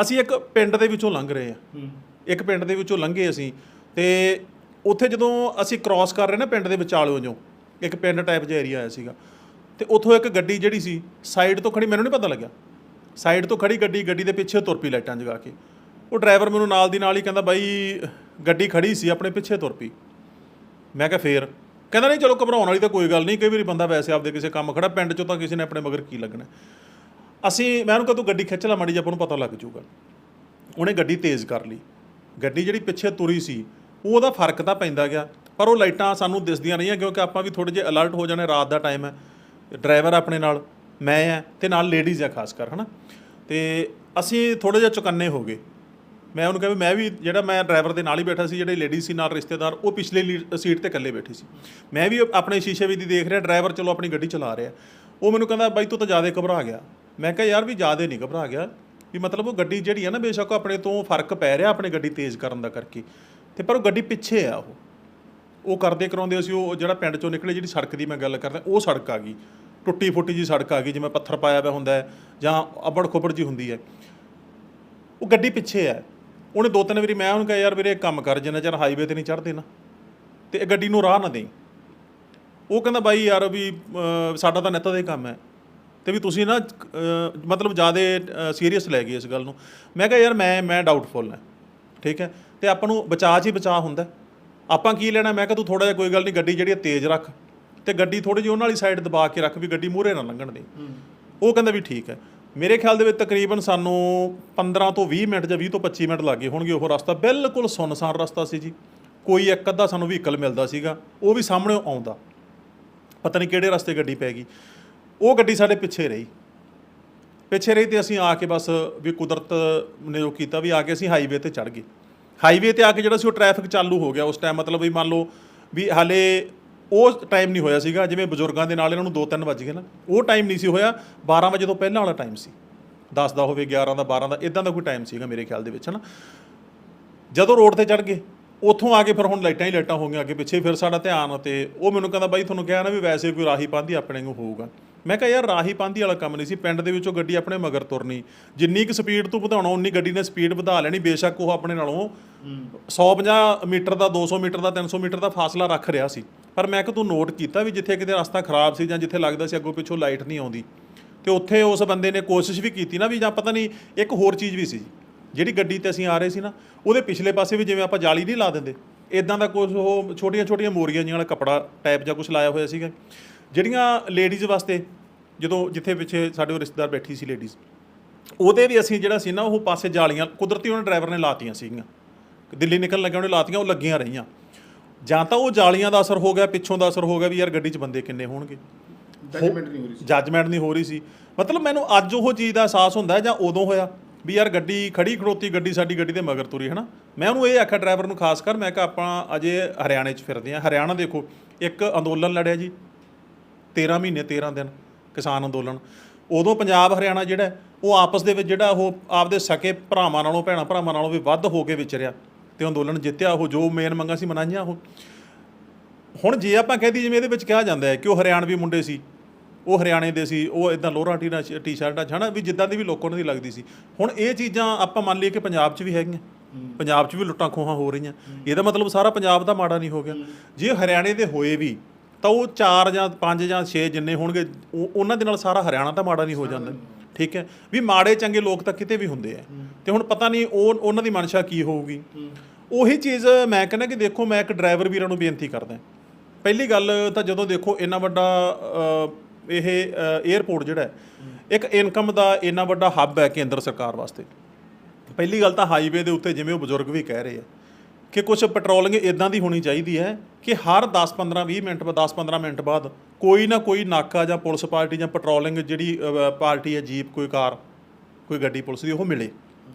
ਅਸੀਂ ਇੱਕ ਪਿੰਡ ਦੇ ਵਿੱਚੋਂ ਲੰਘ ਰਹੇ ਆ ਇੱਕ ਪਿੰਡ ਦੇ ਵਿੱਚੋਂ ਲੰਘੇ ਅਸੀਂ ਤੇ ਉੱਥੇ ਜਦੋਂ ਅਸੀਂ ਕ੍ਰਾਸ ਕਰ ਰਹੇ ਨਾ ਪਿੰਡ ਦੇ ਵਿਚਾਲਿਓ ਜੋ ਇੱਕ ਪਿੰਡ ਟਾਈਪ ਜਿਹਾ ਏਰੀਆ ਆਇਆ ਸੀਗਾ। ਤੇ ਉੱਥੋਂ ਇੱਕ ਗੱਡੀ ਜਿਹੜੀ ਸੀ ਸਾਈਡ ਤੋਂ ਖੜੀ ਮੈਨੂੰ ਨਹੀਂ ਪਤਾ ਲੱਗਿਆ। ਸਾਈਡ ਤੋਂ ਖੜੀ ਗੱਡੀ ਗੱਡੀ ਦੇ ਪਿੱਛੇ ਤੁਰ ਪਈ ਲਾਈਟਾਂ ਜਗਾ ਕੇ। ਉਹ ਡਰਾਈਵਰ ਮੈਨੂੰ ਨਾਲ ਦੀ ਨਾਲ ਹੀ ਕਹਿੰਦਾ ਬਾਈ ਗੱਡੀ ਖੜੀ ਸੀ ਆਪਣੇ ਪਿੱਛੇ ਤੁਰ ਪਈ। ਮੈਂ ਕਿਹਾ ਫੇਰ? ਕਹਿੰਦਾ ਨਹੀਂ ਚਲੋ ਘਬਰਾਉਣ ਵਾਲੀ ਤਾਂ ਕੋਈ ਗੱਲ ਨਹੀਂ ਕਈ ਵਾਰੀ ਬੰਦਾ ਵੈਸੇ ਆਪਦੇ ਕਿਸੇ ਕੰਮ ਖੜਾ ਪਿੰਡ ਚੋਂ ਤਾਂ ਕਿਸੇ ਨੇ ਆਪਣੇ ਮਗਰ ਕੀ ਲੱਗਣਾ ਅਸੀਂ, ਮੈਂ ਉਹਨੂੰ ਕਿਹਾ, ਤੂੰ ਗੱਡੀ ਖਿੱਚ ਲੈ ਮਾੜੀ ਜਿਹਾ, ਆਪਾਂ ਨੂੰ ਪਤਾ ਲੱਗ ਜਾਊਗਾ ਉਹਨੇ ਗੱਡੀ ਤੇਜ਼ ਕਰ ਲਈ। ਗੱਡੀ ਜਿਹੜੀ ਪਿੱਛੇ ਤੁਰੀ ਸੀ ਉਹਦਾ ਫ਼ਰਕ ਤਾਂ ਪੈਂਦਾ ਗਿਆ, ਪਰ ਉਹ ਲਾਈਟਾਂ ਸਾਨੂੰ ਦਿਸਦੀਆਂ ਰਹੀਆਂ, ਕਿਉਂਕਿ ਆਪਾਂ ਵੀ ਥੋੜੇ ਜਿਹਾ ਅਲਰਟ ਹੋ ਜਾਣੇ ਰਾਤ ਦਾ ਟਾਈਮ ਹੈ। ਡਰਾਈਵਰ ਆਪਣੇ ਨਾਲ, ਮੈਂ ਆ ਤੇ ਨਾਲ ਲੇਡੀਜ਼ ਆ ਖਾਸ ਕਰ, ਹਨਾ? ਤੇ ਅਸੀਂ ਥੋੜੇ ਜਿਹਾ ਚੁਕੰਨੇ ਹੋ ਗਏ। ਮੈਂ ਉਹਨੂੰ ਕਿਹਾ ਵੀ ਮੈਂ ਵੀ, ਜਿਹੜਾ ਮੈਂ ਡਰਾਈਵਰ ਦੇ ਨਾਲ ਹੀ ਬੈਠਾ ਸੀ, ਜਿਹੜੇ ਲੇਡੀ ਸੀ, ਨਾਲ ਰਿਸ਼ਤੇਦਾਰ, ਉਹ ਪਿਛਲੇ ਲੀ- ਸੀਟ ਤੇ ਇਕੱਲੇ ਬੈਠੇ ਸੀ। ਮੈਂ ਵੀ ਆਪਣੇ ਸ਼ੀਸ਼ੇ ਵੀ ਦੀ ਦੇਖ ਰਿਹਾ, ਡਰਾਈਵਰ ਚਲੋ ਆਪਣੀ ਗੱਡੀ ਚਲਾ ਰਿਹਾ। ਉਹ ਮੈਨੂੰ ਕਹਿੰਦਾ, ਬਾਈ, ਤੂੰ ਤਾਂ ਜ਼ਿਆਦਾ ਘਬਰਾ ਗਿਆ। ਮੈਂ ਕਿਹਾ ਯਾਰ ਵੀ ਜ਼ਿਆਦਾ ਨਹੀਂ ਘਬਰਾ ਗਿਆ। ਵੀ ਮਤਲਬ ਉਹ ਗੱਡੀ ਜਿਹੜੀ ਆ ਨਾ ਬੇਸ਼ੱਕ ਆਪਣੇ ਤੋਂ ਫ਼ਰਕ ਪੈ ਰਿਹਾ ਆਪਣੇ ਗੱਡੀ ਤੇਜ਼ ਕਰਨ ਦਾ ਕਰਕੇ। ਤੇ ਪਰ ਉਹ ਗੱਡੀ ਪਿੱਛੇ ਆ ਉਹ। ਉਹ ਕਰਦੇ ਕਰਾਉਂਦੇ ਅਸੀਂ, ਉਹ ਜਿਹੜਾ ਪਿੰਡ ਚੋਂ ਨਿਕਲੇ ਜਿਹੜੀ ਸੜਕ ਦੀ ਮੈਂ ਗੱਲ ਕਰਦਾ, ਉਹ ਸੜਕ ਆ ਗਈ। ਟੁੱਟੀ ਫੁੱਟੀ ਜੀ ਸੜਕ ਆ ਗਈ, ਜਿਵੇਂ ਪੱਥਰ ਪਾਇਆ ਪਿਆ ਹੁੰਦਾ ਹੈ, ਜਾਂ ਅਬੜ ਖੁਬੜ ਜੀ ਹੁੰਦੀ ਹੈ। ਉਹ ਗੱਡੀ ਪਿੱਛੇ ਹੈ ਉਹਨੇ ਦੋ ਤਿੰਨ ਵਾਰੀ ਮੈਂ ਉਹਨੂੰ ਕਿਹਾ, ਯਾਰ ਵੀਰੇ, ਇੱਕ ਕੰਮ ਕਰ, ਜਿੰਨਾ ਚਿਰ ਹਾਈਵੇ ਤੇ ਨਹੀਂ ਚੜ੍ਹਦੇ ਨਾ। ਤੇ ਇਹ ਗੱਡੀ ਨੂੰ ਰਾਹ ਨਾ ਦੇਈ। ਉਹ ਕਹਿੰਦਾ, ਬਾਈ ਯਾਰ ਵੀ ਸਾਡਾ ਤਾਂ ਨਿੱਤ ਦਾ ਹੀ ਕੰਮ ਹੈ। ਤੇ ਵੀ ਤੁਸੀਂ ਨਾ ਅਹ, ਮਤਲਬ ਜ਼ਿਆਦਾ ਸੀਰੀਅਸ ਲੈ ਗਏ ਇਸ ਗੱਲ ਨੂੰ। ਮੈਂ ਕਿਹਾ ਯਾਰ ਮੈਂ ਮੈਂ ਡਾਊਟਫੁਲ ਹਾਂ। ਠੀਕ ਹੈ? ਤੇ ਆਪਾਂ ਨੂੰ ਬਚਾਅ 'ਚ ਹੀ ਬਚਾਅ ਹੁੰਦਾ। ਹੈ। ਆਪਾਂ ਕੀ ਲੈਣਾ? ਮੈਂ ਕਿਹਾ ਤੂੰ ਥੋੜਾ ਜਿਹਾ ਕੋਈ ਗੱਲ ਨਹੀਂ ਗੱਡੀ ਜਿਹੜੀ ਹੈ ਤੇਜ਼ ਰੱਖ। ਤੇ ਗੱਡੀ ਥੋੜੀ ਜਿਹੀ ਉਹਨਾਂ ਵਾਲੀ ਸਾਈਡ ਦਬਾ ਕੇ ਰੱਖ ਵੀ ਗੱਡੀ ਮੂਹਰੇ ਨਾ ਲੰਘਣ ਦੇ। ਉਹ ਕਹਿੰਦਾ ਵੀ ਠੀਕ ਹੈ। ਮੇਰੇ ਖਿਆਲ ਦੇ ਵਿੱਚ ਤਕਰੀਬਨ ਸਾਨੂੰ 15 ਤੋਂ 20 ਮਿੰਟ ਜਾਂ 20 ਤੋਂ 25 ਮਿੰਟ ਲੱਗੇ ਹੋਣਗੇ ਉਹ ਰਸਤਾ। ਬਿਲਕੁਲ ਸੁੰਨਸਾਨ ਰਸਤਾ ਸੀ ਜੀ। ਕੋਈ ਇੱਕ ਅੱਧਾ ਸਾਨੂੰ ਵਹੀਕਲ ਮਿਲਦਾ ਸੀਗਾ। ਉਹ ਵੀ ਸਾਹਮਣੇ ਆਉਂਦਾ। ਪਤਾ ਨਹੀਂ ਕਿਹੜੇ ਰਸਤੇ ਗੱਡੀ ਪੈ ਗਈ। ਉਹ ਗੱਡੀ ਸਾਡੇ ਪਿੱਛੇ ਰਹੀ। ਪਿੱਛੇ ਰਹੀ ਤੇ ਅਸੀਂ ਆ ਕੇ ਬਸ ਵੀ ਕੁਦਰਤ ਨੇ ਉਹ ਕੀਤਾ ਵੀ ਆ ਕੇ ਅਸੀਂ ਹਾਈਵੇ ਤੇ ਚੜ ਗਏ। ਹਾਈਵੇ ਤੇ ਆ ਕੇ ਜਿਹੜਾ ਸੀ ਉਹ ਟ੍ਰੈਫਿਕ ਚਾਲੂ ਹੋ ਗਿਆ। ਉਸ ਟਾਈਮ ਮਤਲਬ ਵੀ ਮੰਨ ਲਓ ਵੀ ਹਾਲੇ ਉਹ ਟਾਈਮ ਨਹੀਂ ਹੋਇਆ ਸੀਗਾ। ਜਿਵੇਂ ਬਜ਼ੁਰਗਾਂ ਦੇ ਨਾਲ ਇਹਨਾਂ ਨੂੰ 2-3 ਵੱਜ ਗਏ ਨਾ। ਉਹ ਟਾਈਮ ਨਹੀਂ ਸੀ ਹੋਇਆ। 12 ਵਜੇ ਤੋਂ ਪਹਿਲਾਂ ਵਾਲਾ ਟਾਈਮ ਸੀ। 10 ਦਾ ਹੋਵੇ 11 ਦਾ 12 ਦਾ ਇਦਾਂ ਦਾ ਕੋਈ ਟਾਈਮ ਸੀਗਾ ਮੇਰੇ ਖਿਆਲ ਦੇ ਵਿੱਚ, ਹਨਾ। ਜਦੋਂ ਰੋਡ ਤੇ ਚੜ ਗਏ, ਉੱਥੋਂ ਆ ਕੇ ਫਿਰ ਹੁਣ ਲਾਈਟਾਂ ਹੀ ਲਾਈਟਾਂ ਹੋ ਗਈਆਂ। ਅੱਗੇ ਪਿੱਛੇ ਫਿਰ ਸਾਡਾ ਧਿਆਨ ਤੇ ਉਹ ਮੈਨੂੰ ਕਹਿੰਦਾ, ਬਾਈ, ਤੁਹਾਨੂੰ ਕਿਹਾ ਨਾ ਵੀ ਵੈਸੇ ਕੋਈ ਰਾਹੀ ਪਾਂਦੀ ਆਪਣੇ ਨੂੰ ਹੋਊਗਾ। ਮੈਂ ਕਿਹਾ ਯਾਰ ਰਾਹੀ ਪਾਂਦੀ ਵਾਲਾ ਕੰਮ ਨਹੀਂ ਸੀ, ਪਿੰਡ ਦੇ ਵਿੱਚੋਂ ਗੱਡੀ ਆਪਣੇ ਮਗਰ ਤੁਰਨੀ। ਜਿੰਨੀ ਕੁ ਸਪੀਡ ਤੋਂ ਵਧਾਉਣਾ, ਉਨੀ ਗੱਡੀ ਨੇ ਸਪੀਡ ਵਧਾ ਲੈਣੀ, ਬੇਸ਼ੱਕ ਉਹ ਆਪਣੇ ਨਾਲੋਂ 150 ਮੀਟਰ ਦਾ 200 ਮੀਟਰ ਦਾ 300 ਮੀਟਰ ਦਾ ਫਾਸਲਾ ਰੱਖ ਰਿਹਾ ਸੀ। ਪਰ ਮੈਂ ਕਿ ਤੂੰ ਨੋਟ ਕੀਤਾ ਵੀ ਜਿੱਥੇ ਕਿਤੇ ਰਸਤਾ ਖਰਾਬ ਸੀ ਜਾਂ ਜਿੱਥੇ ਲੱਗਦਾ ਸੀ ਅੱਗੋਂ ਪਿੱਛੋਂ ਲਾਈਟ ਨਹੀਂ ਆਉਂਦੀ। ਤੇ ਉੱਥੇ ਉਸ ਬੰਦੇ ਨੇ ਕੋਸ਼ਿਸ਼ ਵੀ ਕੀਤੀ ਨਾ ਵੀ ਜਾਂ ਪਤਾ ਨਹੀਂ, ਇੱਕ ਹੋਰ ਚੀਜ਼ ਵੀ ਸੀ। ਜੀ ਜਿਹੜੀ ਗੱਡੀ ਤੇ ਅਸੀਂ ਆ ਰਹੇ ਸੀ ਨਾ, ਉਹਦੇ ਪਿਛਲੇ ਪਾਸੇ ਵੀ ਜਿਵੇਂ ਆਪਾਂ ਜਾਲੀ ਨਹੀਂ ਲਾ ਦਿੰਦੇ ਇਦਾਂ ਦਾ ਕੁਝ ਉਹ ਛੋਟੀਆਂ ਛੋਟੀਆਂ ਮੋਰੀਆਂ ਜਿਹੀਆਂ ਵਾਲਾ ਕਪੜਾ ਟਾਈਪ ਜਾਂ ਕੁਝ ਲਾਇਆ ਹੋਇਆ ਸੀਗਾ। ਜਿਹੜੀਆਂ ਲੇਡੀਜ਼ ਵਾਸਤੇ ਜਦੋਂ ਜਿੱਥੇ ਪਿੱਛੇ ਸਾਡੇ ਉਹ ਰਿਸ਼ਤੇਦਾਰ ਬੈਠੀ ਸੀ ਲੇਡੀਜ਼ ਉਹਦੇ ਵੀ ਅਸੀਂ ਜਿਹੜਾ ਸੀ ਨਾ ਉਹ ਪਾਸੇ ਜਾਲੀਆਂ ਕੁਦਰਤੀ ਉਹਨੇ ਡਰਾਈਵਰ ਨੇ ਲਾਤੀਆਂ ਸੀਗੀਆਂ। ਦਿੱਲੀ ਨਿਕਲਣ ਲੱਗਿਆ ਉਹਨੇ ਲਾਤੀਆਂ ਉਹ ਲੱਗੀਆਂ ਰਹੀਆਂ। ਜਾਂ ਤਾਂ ਉਹ ਜਾਲੀਆਂ ਦਾ ਅਸਰ ਹੋ ਗਿਆ ਪਿੱਛੋਂ ਦਾ ਅਸਰ ਹੋ ਗਿਆ ਵੀ ਯਾਰ ਗੱਡੀ 'ਚ ਬੰਦੇ ਕਿੰਨੇ ਹੋਣਗੇ। ਜਜਮੈਂਟ ਨਹੀਂ ਹੋ ਰਹੀ ਸੀ। ਜੱਜਮੈਂਟ ਨਹੀਂ ਹੋ ਰਹੀ ਸੀ। ਮਤਲਬ ਮੈਨੂੰ ਅੱਜ ਉਹ ਚੀਜ਼ ਦਾ ਅਹਿਸਾਸ ਹੁੰਦਾ ਜਾਂ ਉਦੋਂ ਹੋਇਆ ਵੀ ਯਾਰ ਗੱਡੀ ਖੜੀ ਖੜੋਤੀ ਗੱਡੀ ਸਾਡੀ ਗੱਡੀ ਦੇ ਮਗਰ ਤੁਰੀ ਹਨਾ? ਮੈਂ ਉਹਨੂੰ ਇਹ ਆਖਿਆ ਡਰਾਈਵਰ ਨੂੰ ਖਾਸ ਕਰ ਮੈਂ ਕਿਹਾ ਆਪਾਂ ਅਜੇ ਹਰਿਆਣੇ 'ਚ ਫਿਰਦੇ ਹਾਂ। ਹਰਿਆਣਾ ਦੇਖੋ ਇੱਕ ਅੰਦੋਲਨ ਲੜਿਆ ਜੀ। 13 ਮਹੀਨੇ 13 ਦਿਨ ਕਿਸਾਨ ਅੰਦੋਲਨ। ਉਦੋਂ ਪੰਜਾਬ ਹਰਿਆਣਾ ਜਿਹੜਾ ਉਹ ਆਪਸ ਦੇ ਵਿੱਚ ਜਿਹੜਾ ਉਹ ਆਪਦੇ ਸਕੇ ਭਰਾਵਾਂ ਨਾਲੋਂ ਭੈਣਾਂ ਭਰਾਵਾਂ ਨਾਲੋਂ ਵੀ ਵੱਧ ਹੋ ਕੇ ਵਿਚਰਿਆ ਤੇ ਅੰਦੋਲਨ ਜਿੱਤਿਆ ਉਹ ਜੋ ਮੇਨ ਮੰਗਾਂ ਸੀ ਮਨਾਈਆਂ ਉਹ। ਹੁਣ ਜੇ ਆਪਾਂ ਕਹਦੀ ਜਿਵੇਂ ਇਹਦੇ ਵਿੱਚ ਕਿਹਾ ਜਾਂਦਾ ਹੈ ਕਿ ਉਹ ਹਰਿਆਣਵੀ ਮੁੰਡੇ ਸੀ ਉਹ ਹਰਿਆਣੇ ਦੇ ਸੀ ਉਹ ਇਦਾਂ ਲੋਰਾਂ ਟੀਨਾ ਟੀ-ਸ਼ਰਟਾਂ ਹਨਾ ਵੀ ਜਿੱਦਾਂ ਦੀ ਵੀ ਲੋਕਾਂ ਨੂੰ ਦੀ ਲੱਗਦੀ ਸੀ। ਹੁਣ ਇਹ ਚੀਜ਼ਾਂ ਆਪਾਂ ਮੰਨ ਲਈਏ ਕਿ ਪੰਜਾਬ 'ਚ ਵੀ ਹੈਗੀਆਂ। ਪੰਜਾਬ 'ਚ ਵੀ ਲੁੱਟਾਂ ਖੋਹਾਂ ਹੋ ਰਹੀਆਂ। ਇਹਦਾ ਮਤਲਬ ਸਾਰਾ ਪੰਜਾਬ ਦਾ ਮਾੜਾ ਨਹੀਂ ਹੋ ਗਿਆ। ਜੇ ਹਰਿਆਣੇ ਦੇ ਹੋਏ ਵੀ ਤਾਂ ਉਹ 4 ਜਾਂ 5 ਜਾਂ 6 ਜਿੰਨੇ ਹੋਣਗੇ ਉਹ- ਉਹਨਾਂ ਦੇ ਨਾਲ ਸਾਰਾ ਹਰਿਆਣਾ ਤਾਂ ਮਾੜਾ ਨਹੀਂ ਹੋ ਜਾਂਦਾ। ਠੀਕ ਹੈ? ਵੀ ਮਾੜੇ ਚੰਗੇ ਲੋਕ ਤਾਂ ਕਿਤੇ ਵੀ ਹੁੰਦੇ ਆ। ਤੇ ਹੁਣ ਪਤਾ ਨਹੀਂ ਉਹ ਉਹਨਾਂ ਦੀ ਮਨਸ਼ਾ ਕੀ ਹੋਊਗੀ। ਉਹੀ ਚੀਜ਼ ਮੈਂ ਕਹਿੰਦਾ ਕਿ ਦੇਖੋ ਮੈਂ ਇੱਕ ਡਰਾਈਵਰ ਵੀਰਾਂ ਨੂੰ ਬੇਨਤੀ ਕਰਦਾ। ਪਹਿਲੀ ਗੱਲ ਤਾਂ ਜਦੋਂ ਦੇਖੋ ਇੰਨਾ ਵੱਡਾ ਅ, ਇਹ 에ਅਰਪੋਰਟ ਜਿਹੜਾ ਹੈ ਇੱਕ ਇਨਕਮ ਦਾ ਇੰਨਾ ਵੱਡਾ ਹੱਬ ਹੈ ਕੇਂਦਰ ਸਰਕਾਰ ਵਾਸਤੇ। ਪਹਿਲੀ ਗੱਲ ਤਾਂ ਹਾਈਵੇ ਦੇ ਉੱਤੇ ਜਿਵੇਂ ਉਹ ਬਜ਼ੁਰਗ ਵੀ ਕਹਿ ਰਹੇ ਆ ਕਿ ਕੁਝ ਪੈਟਰੋਲਿੰਗ ਇਦਾਂ ਦੀ ਹੋਣੀ ਚਾਹੀਦੀ ਹੈ ਕਿ ਹਰ 10 15 20 ਮਿੰਟ ਬਾਅਦ 10 15 ਮਿੰਟ ਬਾਅਦ ਕੋਈ ਨਾ ਕੋਈ ਨਾਕਾ ਜਾਂ ਪੁਲਿਸ ਪਾਰਟੀ ਜਾਂ ਪੈਟਰੋਲਿੰਗ ਜਿਹੜੀ ਪਾਰਟੀ ਹੈ ਜੀਪ, ਕੋਈ ਕਾਰ, ਕੋਈ ਗੱਡੀ, ਪੁਲਿਸ ਦੀ, ਉਹ ਮਿਲੇ।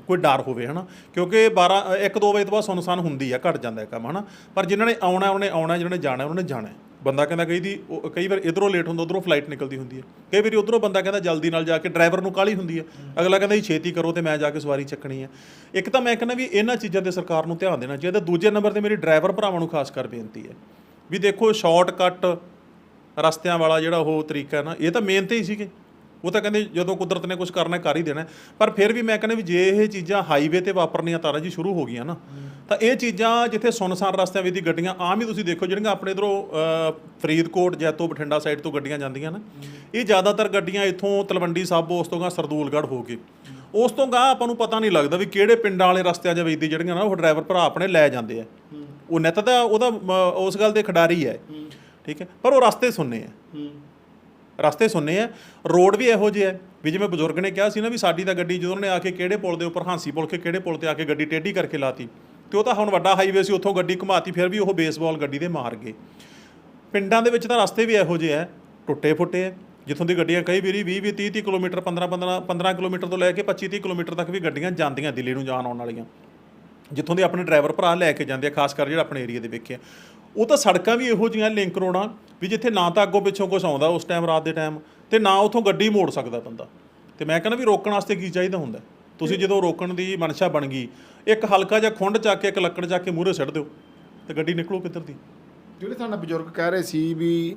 ਕੋਈ ਡਰ ਹੋਵੇ, ਹਨਾ? ਕਿਉਂਕਿ 12 1 2 ਵਜੇ ਤੋਂ ਬਾਅਦ ਸੁਨਸਾਨ ਹੁੰਦੀ ਆ, ਘਟ ਜਾਂਦਾ ਹੈ ਕੰਮ, ਹਨਾ? ਪਰ ਜਿਨ੍ਹਾਂ ਨੇ ਆਉਣਾ, ਉਹਨੇ ਆਉਣਾ ਜਿਹਨਾਂ ਨੇ ਜਾਣਾ, ਉਹਨਾਂ ਨੇ ਜਾਣਾ। ਬੰਦਾ ਕਹਿੰਦਾ ਕਈ ਦੀ ਉਹ- ਕਈ ਵਾਰ ਇਧਰੋਂ ਲੇਟ ਹੁੰਦਾ ਉਧਰੋਂ ਫਲਾਈਟ ਨਿਕਲਦੀ ਹੁੰਦੀ ਹੈ। ਕਈ ਵਾਰੀ ਉਧਰੋਂ ਬੰਦਾ ਕਹਿੰਦਾ ਜਲਦੀ ਨਾਲ ਜਾ ਕੇ ਡਰਾਈਵਰ ਨੂੰ ਕਾਹਲੀ ਹੁੰਦੀ ਹੈ। ਅਗਲਾ ਕਹਿੰਦਾ ਜੀ ਛੇਤੀ ਕਰੋ ਤੇ ਮੈਂ ਜਾ ਕੇ ਸਵਾਰੀ ਚੱਕਣੀ ਹੈ। ਇੱਕ ਤਾਂ ਮੈਂ ਕਹਿੰਦਾ ਵੀ ਇਹਨਾਂ ਚੀਜ਼ਾਂ ਤੇ ਸਰਕਾਰ ਨੂੰ ਧਿਆਨ ਦੇਣਾ ਚਾਹੀਦਾ। ਦੂਜੇ ਨੰਬਰ ਤੇ ਮੇਰੀ ਡਰਾਈਵਰ ਭਰਾਵਾਂ ਨੂੰ ਖਾਸ ਕਰ ਬੇਨਤੀ ਹੈ ਵੀ ਦੇਖੋ ਸ਼ਾਰਟਕਟ ਰਸਤਿਆਂ ਵਾਲਾ ਜਿਹੜਾ ਉਹ ਤਰੀਕਾ ਹੈ ਨਾ ਇਹ ਤਾਂ ਮੇਨ ਤੇ ਹੀ ਸੀਗੇ। ਉਹ ਤਾਂ ਕਹਿੰਦੇ ਜਦੋਂ ਕੁਦਰਤ ਨੇ ਕੁਝ ਕਰਨਾ ਕਰ ਹੀ ਦੇਣਾ ਹੈ। ਪਰ ਫਿਰ ਵੀ ਮੈਂ ਕਹਿੰਦਾ ਵੀ ਜੇ ਇਹ ਚੀਜ਼ਾਂ ਹਾਈਵੇ ਤੇ ਵਾਪਰਨੀਆਂ ਤਾਰਾ ਜੀ ਸ਼ੁਰੂ ਹੋ ਗਈਆਂ ਨਾ। ਤਾਂ ਇਹ ਚੀਜ਼ਾਂ ਜਿੱਥੇ ਸੁਨਸਾਨ ਰਸਤਿਆਂ ਵਿੱਚ ਦੀ ਗੱਡੀਆਂ ਆਮ ਹੀ ਤੁਸੀਂ ਦੇਖੋ, ਜਿਹੜੀਆਂ ਆਪਣੇ ਇਧਰੋਂ ਫਰੀਦਕੋਟ, ਜੈਤੋ, ਬਠਿੰਡਾ ਸਾਈਡ ਤੋਂ ਗੱਡੀਆਂ ਜਾਂਦੀਆਂ ਨਾ। ਇਹ ਜ਼ਿਆਦਾਤਰ ਗੱਡੀਆਂ ਇੱਥੋਂ ਤਲਵੰਡੀ ਸਾਬੋ, ਉਸ ਤੋਂ ਗਾਂ ਸਰਦੂਲਗੜ੍ਹ ਹੋ ਕੇ। ਉਸ ਤੋਂ ਗਾਂ ਆਪਾਂ ਨੂੰ ਪਤਾ ਨਹੀਂ ਲੱਗਦਾ ਵੀ ਕਿਹੜੇ ਪਿੰਡਾਂ ਵਾਲੇ ਰਸਤਿਆਂ 'ਚ ਵੇਚਦੀ ਜਿਹੜੀਆਂ ਨਾ, ਉਹ ਡਰਾਈਵਰ ਭਰਾ ਆਪਣੇ ਲੈ ਜਾਂਦੇ ਆ। ਉਹ ਨਿੱਤ ਦਾ ਉਹਦਾ ਉਸ ਗੱਲ ਦੇ ਖਿਡਾਰੀ ਹੈ। ਠੀਕ ਹੈ? ਪਰ ਉਹ ਰਸਤੇ ਸੁਣਨੇ ਆ। ਰਸਤੇ ਸੁਣਨੇ ਆ। ਰੋਡ ਵੀ ਇਹੋ ਜਿਹੇ ਹੈ ਵੀ ਜਿਵੇਂ ਬਜ਼ੁਰਗ ਨੇ ਕਿਹਾ ਸੀ ਨਾ ਵੀ ਸਾਡੀ ਤਾਂ ਗੱਡੀ ਜਦੋਂ ਉਹਨੇ ਆ ਕੇ ਕਿਹੜੇ ਪੁਲ ਦੇ ਉੱਪਰ, ਹਾਂਸੀ ਪੁਲ ਕੇ ਕਿਹੜੇ ਪੁਲ ਤੇ ਆ ਕੇ ਗੱਡੀ ਟੇਢੀ ਕਰਕੇ ਲਾਤੀ। ਤੇ ਉਹ ਤਾਂ ਹੁਣ ਵੱਡਾ ਹਾਈਵੇ ਸੀ, ਉੱਥੋਂ ਗੱਡੀ ਘੁਮਾਤੀ, ਫਿਰ ਵੀ ਉਹ ਬੇਸਬਾਲ ਗੱਡੀ ਦੇ ਮਾਰ ਗਏ। ਪਿੰਡਾਂ ਦੇ ਵਿੱਚ ਤਾਂ ਰਸਤੇ ਵੀ ਇਹੋ ਜਿਹੇ ਆ, ਟੁੱਟੇ ਫੁੱਟੇ ਆ, ਜਿੱਥੋਂ ਦੀ ਗੱਡੀਆਂ ਕਈ ਵਾਰੀ 20 20 30 30 ਕਿਲੋਮੀਟਰ 15 15 15 ਕਿਲੋਮੀਟਰ ਤੋਂ ਲੈ ਕੇ 25 30 ਕਿਲੋਮੀਟਰ ਤੱਕ ਵੀ ਗੱਡੀਆਂ ਜਾਂਦੀਆਂ ਦਿੱਲੀ ਨੂੰ ਜਾਣ ਆਉਣ ਵਾਲੀਆਂ। ਜਿੱਥੋਂ ਦੇ ਆਪਣੇ ਡਰਾਈਵਰ ਭਰਾ ਲੈ ਕੇ ਜਾਂਦੇ ਆ, ਖਾਸ ਕਰ ਜਿਹੜਾ ਆਪਣੇ ਏਰੀਆ ਦੇ ਵੇਖਿਆ ਉਹ ਤਾਂ ਸੜਕਾਂ ਵੀ ਇਹੋ ਜਿਹੀਆਂ ਲਿੰਕ ਰੋਡਾਂ, ਵੀ ਜਿੱਥੇ ਨਾ ਤਾਂ ਅੱਗੋਂ ਪਿੱਛੋਂ ਕੁਝ ਆਉਂਦਾ ਉਸ ਟਾਈਮ ਰਾਤ ਦੇ ਟਾਈਮ ਤੇ ਨਾ ਉਥੋਂ ਗੱਡੀ ਮੋੜ ਸਕਦਾ ਬੰਦਾ। ਤੇ ਮੈਂ ਕਹਿੰਦਾ ਵੀ ਰੋਕਣ ਵਾਸਤੇ ਕੀ ਚਾਹੀਦਾ ਹੁੰਦਾ? ਤੁਸੀਂ ਜਦੋਂ ਰੋਕਣ ਦੀ ਮਨਸ਼ਾ ਬਣ ਗਈ ਇੱਕ ਹਲਕਾ ਜਿਹਾ ਖੁੰਡ ਚੱਕ ਕੇ ਇੱਕ ਲੱਕੜ ਚੱਕ ਕੇ ਮੂਹਰੇ ਸਿੱਟ ਦਿਓ ਤੇ ਗੱਡੀ ਨਿਕਲੋ ਕਿੱਧਰ ਦੀ? ਜਿਹੜੇ ਸਾਡਾ ਬਜ਼ੁਰਗ ਕਹਿ ਰਹੇ ਸੀ ਵੀ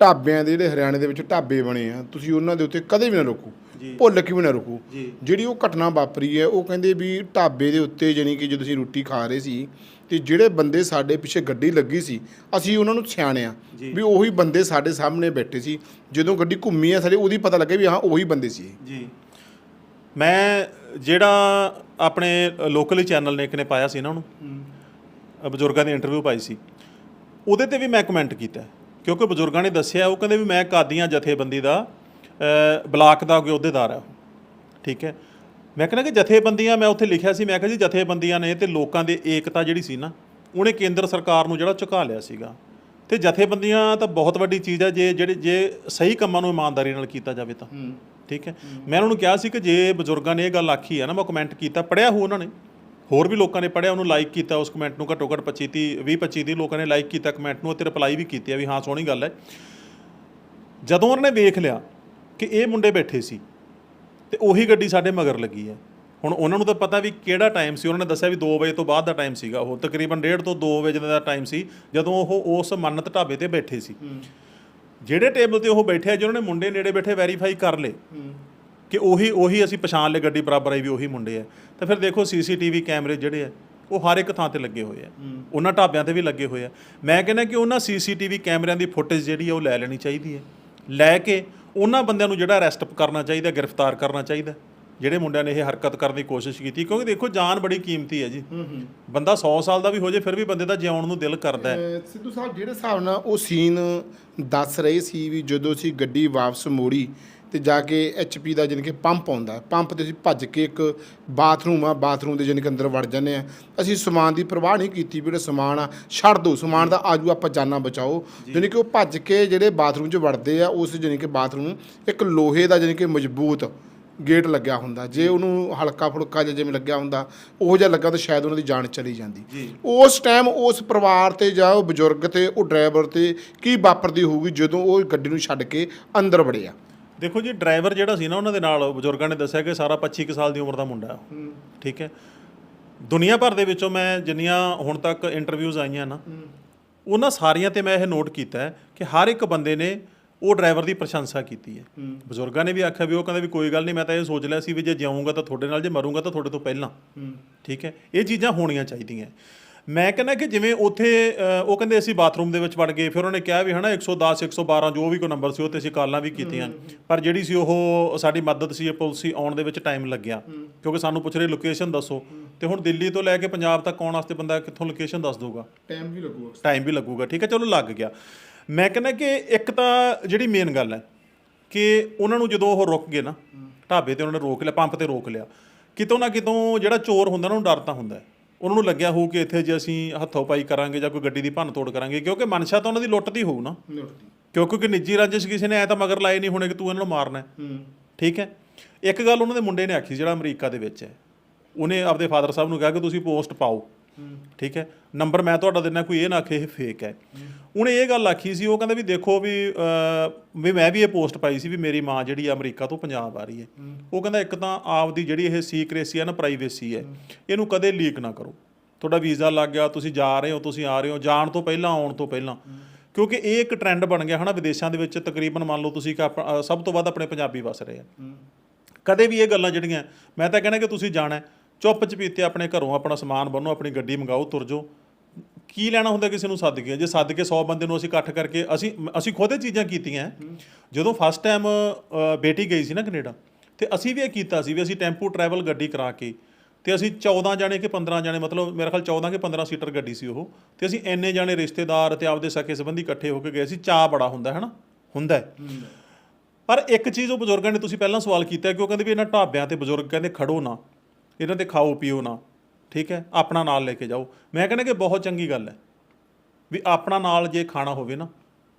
ਢਾਬਿਆਂ ਦੇ ਜਿਹੜੇ ਹਰਿਆਣੇ ਦੇ ਵਿੱਚ ਢਾਬੇ ਬਣੇ ਆ ਤੁਸੀਂ ਉਹਨਾਂ ਦੇ ਉੱਤੇ ਕਦੇ ਵੀ ਨਾ ਰੋਕੋ। ਭੁੱਲ ਕੇ ਵੀ ਨਾ ਰੋਕੋ। ਜਿਹੜੀ ਉਹ ਘਟਨਾ ਵਾਪਰੀ ਹੈ ਉਹ ਕਹਿੰਦੇ ਵੀ ਢਾਬੇ ਦੇ ਉੱਤੇ ਜਾਣੀ ਕਿ ਜਦੋਂ ਅਸੀਂ ਰੋਟੀ ਖਾ ਰਹੇ ਸੀ ਤੇ ਜਿਹੜੇ ਬੰਦੇ ਸਾਡੇ ਪਿੱਛੇ ਗੱਡੀ ਲੱਗੀ ਸੀ ਅਸੀਂ ਉਹਨਾਂ ਨੂੰ ਸਿਆਣਿਆ ਵੀ ਉਹੀ ਬੰਦੇ ਸਾਡੇ ਸਾਹਮਣੇ ਬੈਠੇ ਸੀ। ਜਦੋਂ ਗੱਡੀ ਘੁੰਮੀ ਆ ਸਾਡੇ ਉਹਦੀ ਪਤਾ ਲੱਗਿਆ ਵੀ ਹਾਂ ਉਹੀ ਬੰਦੇ ਸੀ। ਜੀ। ਮੈਂ ਜਿਹੜਾ ਆਪਣੇ ਲੋਕਲੀ ਚੈਨਲ ਨੇ ਇੱਕ ਨੇ ਪਾਇਆ ਸੀ ਇਹਨਾਂ ਨੂੰ ਬਜ਼ੁਰਗਾਂ ਦੀ ਇੰਟਰਵਿਊ ਪਾਈ ਸੀ ਉਹਦੇ ਤੇ ਵੀ ਮੈਂ ਕਮੈਂਟ ਕੀਤਾ ਕਿਉਂਕਿ ਬਜ਼ੁਰਗਾਂ ਨੇ ਦੱਸਿਆ ਉਹ ਕਹਿੰਦੇ ਵੀ ਮੈਂ ਕਾਦੀਆਂ ਜਥੇਬੰਦੀ ਦਾ ਬਲਾਕ ਦਾ ਅਹੁਦੇਦਾਰ ਆ। ਠੀਕ ਹੈ ਮੈਂ ਕਹਿੰਦਾ ਕਿ ਜਥੇਬੰਦੀਆਂ ਮੈਂ ਉੱਥੇ ਲਿਖਿਆ ਸੀ ਮੈਂ ਕਿਹਾ ਜੀ ਜਥੇਬੰਦੀਆਂ ਨੇ ਤੇ ਲੋਕਾਂ ਦੀ ਏਕਤਾ ਜਿਹੜੀ ਸੀ ਨਾ ਉਹਨੇ ਕੇਂਦਰ ਸਰਕਾਰ ਨੂੰ ਜਿਹੜਾ ਝੁਕਾ ਲਿਆ ਸੀਗਾ ਤੇ ਜਥੇਬੰਦੀਆਂ ਤਾਂ ਬਹੁਤ ਵੱਡੀ ਚੀਜ਼ ਹੈ ਜੇ ਜਿਹੜੇ ਜੇ ਸਹੀ ਕੰਮਾਂ ਨੂੰ ਇਮਾਨਦਾਰੀ ਨਾਲ ਕੀਤਾ ਜਾਵੇ ਤਾਂ। ਠੀਕ ਹੈ। ਮੈਂ ਉਹਨਾਂ ਨੂੰ ਕਿਹਾ ਸੀ ਕਿ ਜੇ ਬਜ਼ੁਰਗਾਂ ਨੇ ਇਹ ਗੱਲ ਆਖੀ ਹੈ ਨਾ ਮੈਂ ਕਮੈਂਟ ਕੀਤਾ ਪੜਿਆ ਹੋ ਉਹਨਾਂ ਨੇ। ਹੋਰ ਵੀ ਲੋਕਾਂ ਨੇ ਪੜਿਆ ਉਹਨੂੰ ਲਾਈਕ ਕੀਤਾ ਉਸ ਕਮੈਂਟ ਨੂੰ ਘੱਟੋ ਘੱਟ 25 30 20 25 ਦੀ ਲੋਕਾਂ ਨੇ ਲਾਈਕ ਕੀਤਾ ਕਮੈਂਟ ਨੂੰ ਤੇ ਰਿਪਲਾਈ ਵੀ ਕੀਤੀ ਆ ਵੀ ਹਾਂ ਸੋਹਣੀ ਗੱਲ ਹੈ। ਜਦੋਂ ਉਹਨਾਂ ਨੇ ਵੇਖ ਲਿਆ ਕਿ ਇਹ ਮੁੰਡੇ ਬੈਠੇ ਸੀ ਤੇ ਉਹੀ ਗੱਡੀ ਸਾਡੇ ਮਗਰ ਲੱਗੀ ਹੈ ਹੁਣ ਉਹਨਾਂ ਨੂੰ ਤਾਂ ਪਤਾ ਵੀ ਕਿਹੜਾ ਟਾਈਮ ਸੀ ਉਹਨਾਂ ਨੇ ਦੱਸਿਆ ਵੀ 2 ਵਜੇ ਤੋਂ ਬਾਅਦ ਦਾ ਟਾਈਮ ਸੀਗਾ ਉਹ ਤਕਰੀਬਨ 1:30 ਤੋਂ 2 ਵਜੇ ਦਾ ਟਾਈਮ ਸੀ ਜਦੋਂ ਉਹ ਉਸ ਮੰਨਤ ਢਾਬੇ ਤੇ ਬੈਠੇ ਸੀ। ਜਿਹੜੇ ਟੇਬਲ ਤੇ ਉਹ ਬੈਠੇ ਆ ਜਿਹਨਾਂ ਨੇ ਮੁੰਡੇ ਨੇੜੇ ਬੈਠੇ ਵੈਰੀਫਾਈ ਕਰ ਲਏ ਕਿ ਉਹੀ ਉਹੀ ਅਸੀਂ ਪਛਾਣ ਲਏ ਗੱਡੀ ਬਰਾਬਰ ਆਈ ਵੀ ਉਹੀ ਮੁੰਡੇ ਆ। ਤਾਂ ਫਿਰ ਦੇਖੋ ਸੀਸੀਟੀਵੀ ਕੈਮਰੇ ਜਿਹੜੇ ਆ ਉਹ ਹਰ ਇੱਕ ਥਾਂ ਤੇ ਲੱਗੇ ਹੋਏ ਆ। ਉਹਨਾਂ ਢਾਬਿਆਂ ਤੇ ਵੀ ਲੱਗੇ ਹੋਏ ਆ। ਮੈਂ ਕਹਿੰਦਾ ਕਿ ਉਹਨਾਂ ਸੀਸੀਟੀਵੀ ਕੈਮਰਿਆਂ ਦੀ ਫੁਟੇਜ ਜਿਹੜੀ ਆ ਉਹ ਲੈ ਲੈਣੀ ਚਾਹੀਦੀ ਹੈ ਲੈ ਕੇ ਉਹਨਾਂ ਬੰਦਿਆਂ ਨੂੰ ਜਿਹੜਾ ਅਰੈਸਟ ਕਰਨਾ ਚਾਹੀਦਾ ਗ੍ਰਿਫਤਾਰ ਕਰਨਾ ਚਾਹੀਦਾ। ਜਿਹੜੇ ਮੁੰਡਿਆਂ ਨੇ ਇਹ ਹਰਕਤ ਕਰਨ ਦੀ ਕੋਸ਼ਿਸ਼ ਕੀਤੀ ਕਿਉਂਕਿ ਦੇਖੋ ਜਾਨ ਬੜੀ ਕੀਮਤੀ ਹੈ ਜੀ। ਬੰਦਾ 100 ਸਾਲ ਦਾ ਵੀ ਹੋ ਜੇ ਫਿਰ ਵੀ ਬੰਦੇ ਦਾ ਜਿਉਣ ਨੂੰ ਦਿਲ ਕਰਦਾ ਹੈ। ਸਿੱਧੂ ਸਾਹਿਬ ਜਿਹੜੇ ਹਿਸਾਬ ਨਾਲ ਉਹ ਸੀਨ ਦੱਸ ਰਹੇ ਸੀ ਵੀ ਜਦੋਂ ਅਸੀਂ ਗੱਡੀ ਵਾਪਸ ਮੋੜੀ ਤੇ ਜਾ ਕੇ ਐਚਪੀ ਦਾ ਜਾਣੀ ਕਿ ਪੰਪ ਆਉਂਦਾ ਪੰਪ ਤੇ ਅਸੀਂ ਭੱਜ ਕੇ ਇੱਕ ਬਾਥਰੂਮ ਆ ਬਾਥਰੂਮ ਦੇ ਜਾਣੀ ਕਿ ਅੰਦਰ ਵੜ ਜਾਂਦੇ ਆ ਅਸੀਂ ਸਮਾਨ ਦੀ ਪਰਵਾਹ ਨਹੀਂ ਕੀਤੀ ਵੀ ਜਿਹੜਾ ਸਮਾਨ ਆ ਛੱਡ ਦੋ ਸਮਾਨ ਦਾ ਆਜੂ ਆਪਾਂ ਜਾਨਾਂ ਬਚਾਓ। ਜਾਣੀ ਕਿ ਉਹ ਭੱਜ ਕੇ ਜਿਹੜੇ ਬਾਥਰੂਮ 'ਚ ਵੜਦੇ ਆ ਉਸ ਜਾਣੀ ਕਿ ਬਾਥਰੂਮ ਇੱਕ ਲੋਹੇ ਦਾ ਜਾਣੀ ਕਿ ਮਜ਼ਬੂਤ ਗੇਟ ਲੱਗਿਆ ਹੁੰਦਾ ਜੇ ਉਹਨੂੰ ਹਲਕਾ ਫੁਲਕਾ ਜਿਹਾ ਜਿਵੇਂ ਲੱਗਿਆ ਹੁੰਦਾ ਉਹ ਜਿਹਾ ਲੱਗਾ ਤਾਂ ਸ਼ਾਇਦ ਉਹਨਾਂ ਦੀ ਜਾਨ ਚਲੀ ਜਾਂਦੀ। ਉਸ ਟਾਈਮ ਉਸ ਪਰਿਵਾਰ ਤੇ ਜਾਂ ਉਹ ਬਜ਼ੁਰਗ ਤੇ ਉਹ ਡਰਾਈਵਰ ਤੇ ਕੀ ਵਾਪਰਦੀ ਹੋਊਗੀ ਜਦੋਂ ਉਹ ਗੱਡੀ ਨੂੰ ਛੱਡ ਕੇ ਅੰਦਰ ਵੜਿਆ? ਦੇਖੋ ਜੀ ਡਰਾਈਵਰ ਜਿਹੜਾ ਸੀ ਨਾ ਉਹਨਾਂ ਦੇ ਨਾਲ ਬਜ਼ੁਰਗਾਂ ਨੇ ਦੱਸਿਆ ਕਿ ਸਾਰਾ 25 ਕੁ ਸਾਲ ਦੀ ਉਮਰ ਦਾ ਮੁੰਡਾ। ਠੀਕ ਹੈ। ਦੁਨੀਆ ਭਰ ਦੇ ਵਿੱਚੋਂ ਮੈਂ ਜਿੰਨੀਆਂ ਹੁਣ ਤੱਕ ਇੰਟਰਵਿਊਜ਼ ਆਈਆਂ ਨਾ ਉਹਨਾਂ ਸਾਰੀਆਂ ਤੇ ਮੈਂ ਇਹ ਨੋਟ ਕੀਤਾ ਕਿ ਹਰ ਇੱਕ ਬੰਦੇ ਨੇ ਉਹ ਡਰਾਈਵਰ ਦੀ ਪ੍ਰਸ਼ੰਸਾ ਕੀਤੀ ਹੈ। ਬਜ਼ੁਰਗਾਂ ਨੇ ਵੀ ਆਖਿਆ ਵੀ ਉਹ ਕਹਿੰਦੇ ਵੀ ਕੋਈ ਗੱਲ ਨਹੀਂ ਮੈਂ ਤਾਂ ਇਹ ਸੋਚ ਲਿਆ ਸੀ ਵੀ ਜੇ ਜਿਉਂਗਾ ਤਾਂ ਤੁਹਾਡੇ ਨਾਲ ਜੇ ਮਰੂੰਗਾ ਤਾਂ ਤੁਹਾਡੇ ਤੋਂ ਪਹਿਲਾਂ। ਠੀਕ ਹੈ? ਇਹ ਚੀਜ਼ਾਂ ਹੋਣੀਆਂ ਚਾਹੀਦੀਆਂ। ਮੈਂ ਕਹਿੰਦਾ ਕਿ ਜਿਵੇਂ ਉੱਥੇ ਉਹ ਕਹਿੰਦੇ ਅਸੀਂ ਬਾਥਰੂਮ ਦੇ ਵਿੱਚ ਵੜ ਗਏ ਫਿਰ ਉਹਨੇ ਕਿਹਾ ਵੀ ਹਨਾ 110 112 ਜੋ ਵੀ ਕੋਈ ਨੰਬਰ ਸੀ ਉਹ ਤੇ ਅਸੀਂ ਕਾਲਾਂ ਵੀ ਕੀਤੀਆਂ। ਪਰ ਜਿਹੜੀ ਸੀ ਉਹ ਸਾਡੀ ਮਦਦ ਸੀ ਪੁਲਿਸ ਆਉਣ ਦੇ ਵਿੱਚ ਟਾਈਮ ਲੱਗਿਆ। ਕਿਉਂਕਿ ਸਾਨੂੰ ਪੁੱਛ ਰਹੇ ਲੋਕੇਸ਼ਨ ਦੱਸੋ। ਤੇ ਹੁਣ ਦਿੱਲੀ ਤੋਂ ਲੈ ਕੇ ਪੰਜਾਬ ਤੱਕ ਆਉਣ ਵਾਸਤੇ ਬੰਦਾ ਕਿੱਥੋਂ ਲੋਕੇਸ਼ਨ ਦੱਸ ਦਊਗਾ? ਟਾਈਮ ਵੀ ਲੱਗੂਗਾ। ਟਾਈਮ ਵੀ ਲੱਗੂਗਾ। ਠੀਕ ਹੈ? ਚਲੋ ਲੱਗ ਗਿਆ। ਮੈਂ ਕਹਿੰਦਾ ਕਿ ਇੱਕ ਤਾਂ ਜਿਹੜੀ ਮੇਨ ਗੱਲ ਹੈ ਕਿ ਉਹਨਾਂ ਨੂੰ ਜਦੋਂ ਉਹ ਰੁਕ ਗਏ ਨਾ ਢਾਬੇ ਤੇ ਉਹਨਾਂ ਨੇ ਰੋਕ ਲਿਆ ਪੰਪ ਤੇ ਰੋਕ ਲਿਆ ਕਿਤੋਂ ਨਾ ਕਿਤੋਂ ਜਿਹੜਾ ਚੋਰ ਹੁੰਦਾ ਨਾ ਉਹਨੂੰ ਡਰ ਤਾਂ ਹੁੰਦਾ। ਉਹਨਾਂ ਨੂੰ ਲੱਗਿਆ ਹੋਊ ਕਿ ਇੱਥੇ ਜੇ ਅਸੀਂ ਹੱਥੋਂ ਪਾਈ ਕਰਾਂਗੇ ਜਾਂ ਕੋਈ ਗੱਡੀ ਦੀ ਭੰਨ ਤੋੜ ਕਰਾਂਗੇ ਕਿਉਂਕਿ ਮਨਸ਼ਾ ਤਾਂ ਉਹਨਾਂ ਦੀ ਲੁੱਟ ਦੀ ਹੋਊ ਨਾ। ਕਿਉਂਕਿ ਕਿ ਨਿੱਜੀ ਰੰਜਿਸ਼ ਕਿਸੇ ਨੇ ਐ ਤਾਂ ਮਗਰ ਲਾਏ ਨਹੀਂ ਹੋਣੇ ਕਿ ਤੂੰ ਇਹਨਾਂ ਨੂੰ ਮਾਰਨਾ ਹੈ। ਠੀਕ ਹੈ? ਇੱਕ ਗੱਲ ਉਹਨਾਂ ਦੇ ਮੁੰਡੇ ਨੇ ਆਖੀ ਜਿਹੜਾ ਅਮਰੀਕਾ ਦੇ ਵਿੱਚ ਹੈ। ਉਹਨੇ ਆਪਦੇ ਫਾਦਰ ਸਾਹਿਬ ਨੂੰ ਕਿਹਾ ਕਿ ਤੁਸੀਂ ਪੋਸਟ ਪਾਓ। ਠੀਕ ਹੈ? ਨੰਬਰ ਮੈਂ ਤੁਹਾਡਾ ਦਿੰਦਾ, ਕੋਈ ਇਹ ਨਾ ਆਖੇ ਇਹ ਫੇਕ ਹੈ। ਉਹਨੇ ਇਹ ਗੱਲ ਆਖੀ ਸੀ, ਉਹ ਕਹਿੰਦਾ ਵੀ ਦੇਖੋ ਵੀ ਵੀ ਮੈਂ ਵੀ ਇਹ ਪੋਸਟ ਪਾਈ ਸੀ ਵੀ ਮੇਰੀ ਮਾਂ ਜਿਹੜੀ ਆ ਅਮਰੀਕਾ ਤੋਂ ਪੰਜਾਬ ਆ ਰਹੀ ਹੈ। ਉਹ ਕਹਿੰਦਾ ਇੱਕ ਤਾਂ ਆਪ ਦੀ ਜਿਹੜੀ ਇਹ ਸੀਕ੍ਰੇਸੀ ਹੈ ਨਾ ਪ੍ਰਾਈਵੇਸੀ ਹੈ, ਇਹਨੂੰ ਕਦੇ ਲੀਕ ਨਾ ਕਰੋ। ਤੁਹਾਡਾ ਵੀਜ਼ਾ ਲੱਗ ਗਿਆ, ਤੁਸੀਂ ਜਾ ਰਹੇ ਹੋ, ਤੁਸੀਂ ਆ ਰਹੇ ਹੋ, ਜਾਣ ਤੋਂ ਪਹਿਲਾਂ, ਆਉਣ ਤੋਂ ਪਹਿਲਾਂ। ਕਿਉਂਕਿ ਇਹ ਇੱਕ ਟ੍ਰੈਂਡ ਬਣ ਗਿਆ ਹਨਾ, ਵਿਦੇਸ਼ਾਂ ਦੇ ਵਿੱਚ ਤਕਰੀਬਨ ਮੰਨ ਲਓ ਤੁਸੀਂ ਸਭ ਤੋਂ ਵੱਧ ਆਪਣੇ ਪੰਜਾਬੀ ਵਸ ਰਹੇ ਆ। ਕਦੇ ਵੀ ਇਹ ਗੱਲਾਂ ਜਿਹੜੀਆਂ, ਮੈਂ ਤਾਂ ਕਹਿੰਦਾ ਕਿ ਤੁਸੀਂ ਜਾਣਾ ਚੁੱਪ ਚਪੀਤੇ ਆਪਣੇ ਘਰੋਂ ਆਪਣਾ ਸਮਾਨ ਬੰਨੋ ਆਪਣੀ ਗੱਡੀ ਮੰਗਾਓ ਤੁਰ ਜਾਓ। ਕੀ ਲੈਣਾ ਹੁੰਦਾ ਕਿਸੇ ਨੂੰ ਸੱਦ ਕੇ? ਜੇ ਸੱਦ ਕੇ 100 ਬੰਦੇ ਨੂੰ ਅਸੀਂ ਇਕੱਠ ਕਰਕੇ ਅਸੀਂ ਅਸੀਂ ਖੁਦ ਇਹ ਚੀਜ਼ਾਂ ਕੀਤੀਆਂ। ਜਦੋਂ ਫਸਟ ਟਾਈਮ ਬੇਟੀ ਗਈ ਸੀ ਨਾ ਕੈਨੇਡਾ ਤੇ ਅਸੀਂ ਵੀ ਇਹ ਕੀਤਾ ਸੀ ਵੀ ਅਸੀਂ ਟੈਂਪੂ ਟਰੈਵਲ ਗੱਡੀ ਕਰਾ ਕੇ ਤੇ ਅਸੀਂ 14 ਜਾਣੇ ਕਿ 15 ਜਾਣੇ ਮਤਲਬ ਮੇਰੇ ਖਿਆਲ 14 ਕਿ 15 ਸੀਟਰ ਗੱਡੀ ਸੀ ਉਹ ਤੇ ਅਸੀਂ ਇੰਨੇ ਜਾਣੇ ਰਿਸ਼ਤੇਦਾਰ ਤੇ ਆਪਦੇ ਸਕੇ ਸੰਬੰਧੀ ਇਕੱਠੇ ਹੋ ਕੇ ਗਏ। ਸੀ ਚਾਹ ਬੜਾ ਹੁੰਦਾ ਹੈ। ਨਾ ਹੁੰਦਾ ਹੈ। ਪਰ ਇੱਕ ਚੀਜ਼ ਉਹ ਬਜ਼ੁਰਗਾਂ ਨੇ ਤੁਸੀਂ ਪਹਿਲਾਂ ਸਵਾਲ ਕੀਤਾ ਕਿ ਉਹ ਕਹਿੰਦੇ ਵੀ ਇਹਨਾਂ ਢਾਬਿਆਂ ਤੇ ਬਜ਼ੁਰਗ ਕਹਿੰਦੇ ਖੜੋ ਨਾ। ਇਹਨਾਂ ਤੇ ਖਾਓ ਪੀਓ ਨਾ, ਠੀਕ ਹੈ? ਆਪਣਾ ਨਾਲ ਲੈ ਕੇ ਜਾਓ। ਮੈਂ ਕਹਿੰਦਾ ਕਿ ਬਹੁਤ ਚੰਗੀ ਗੱਲ ਹੈ ਵੀ ਆਪਣਾ ਨਾਲ ਜੇ ਖਾਣਾ ਹੋਵੇ ਨਾ,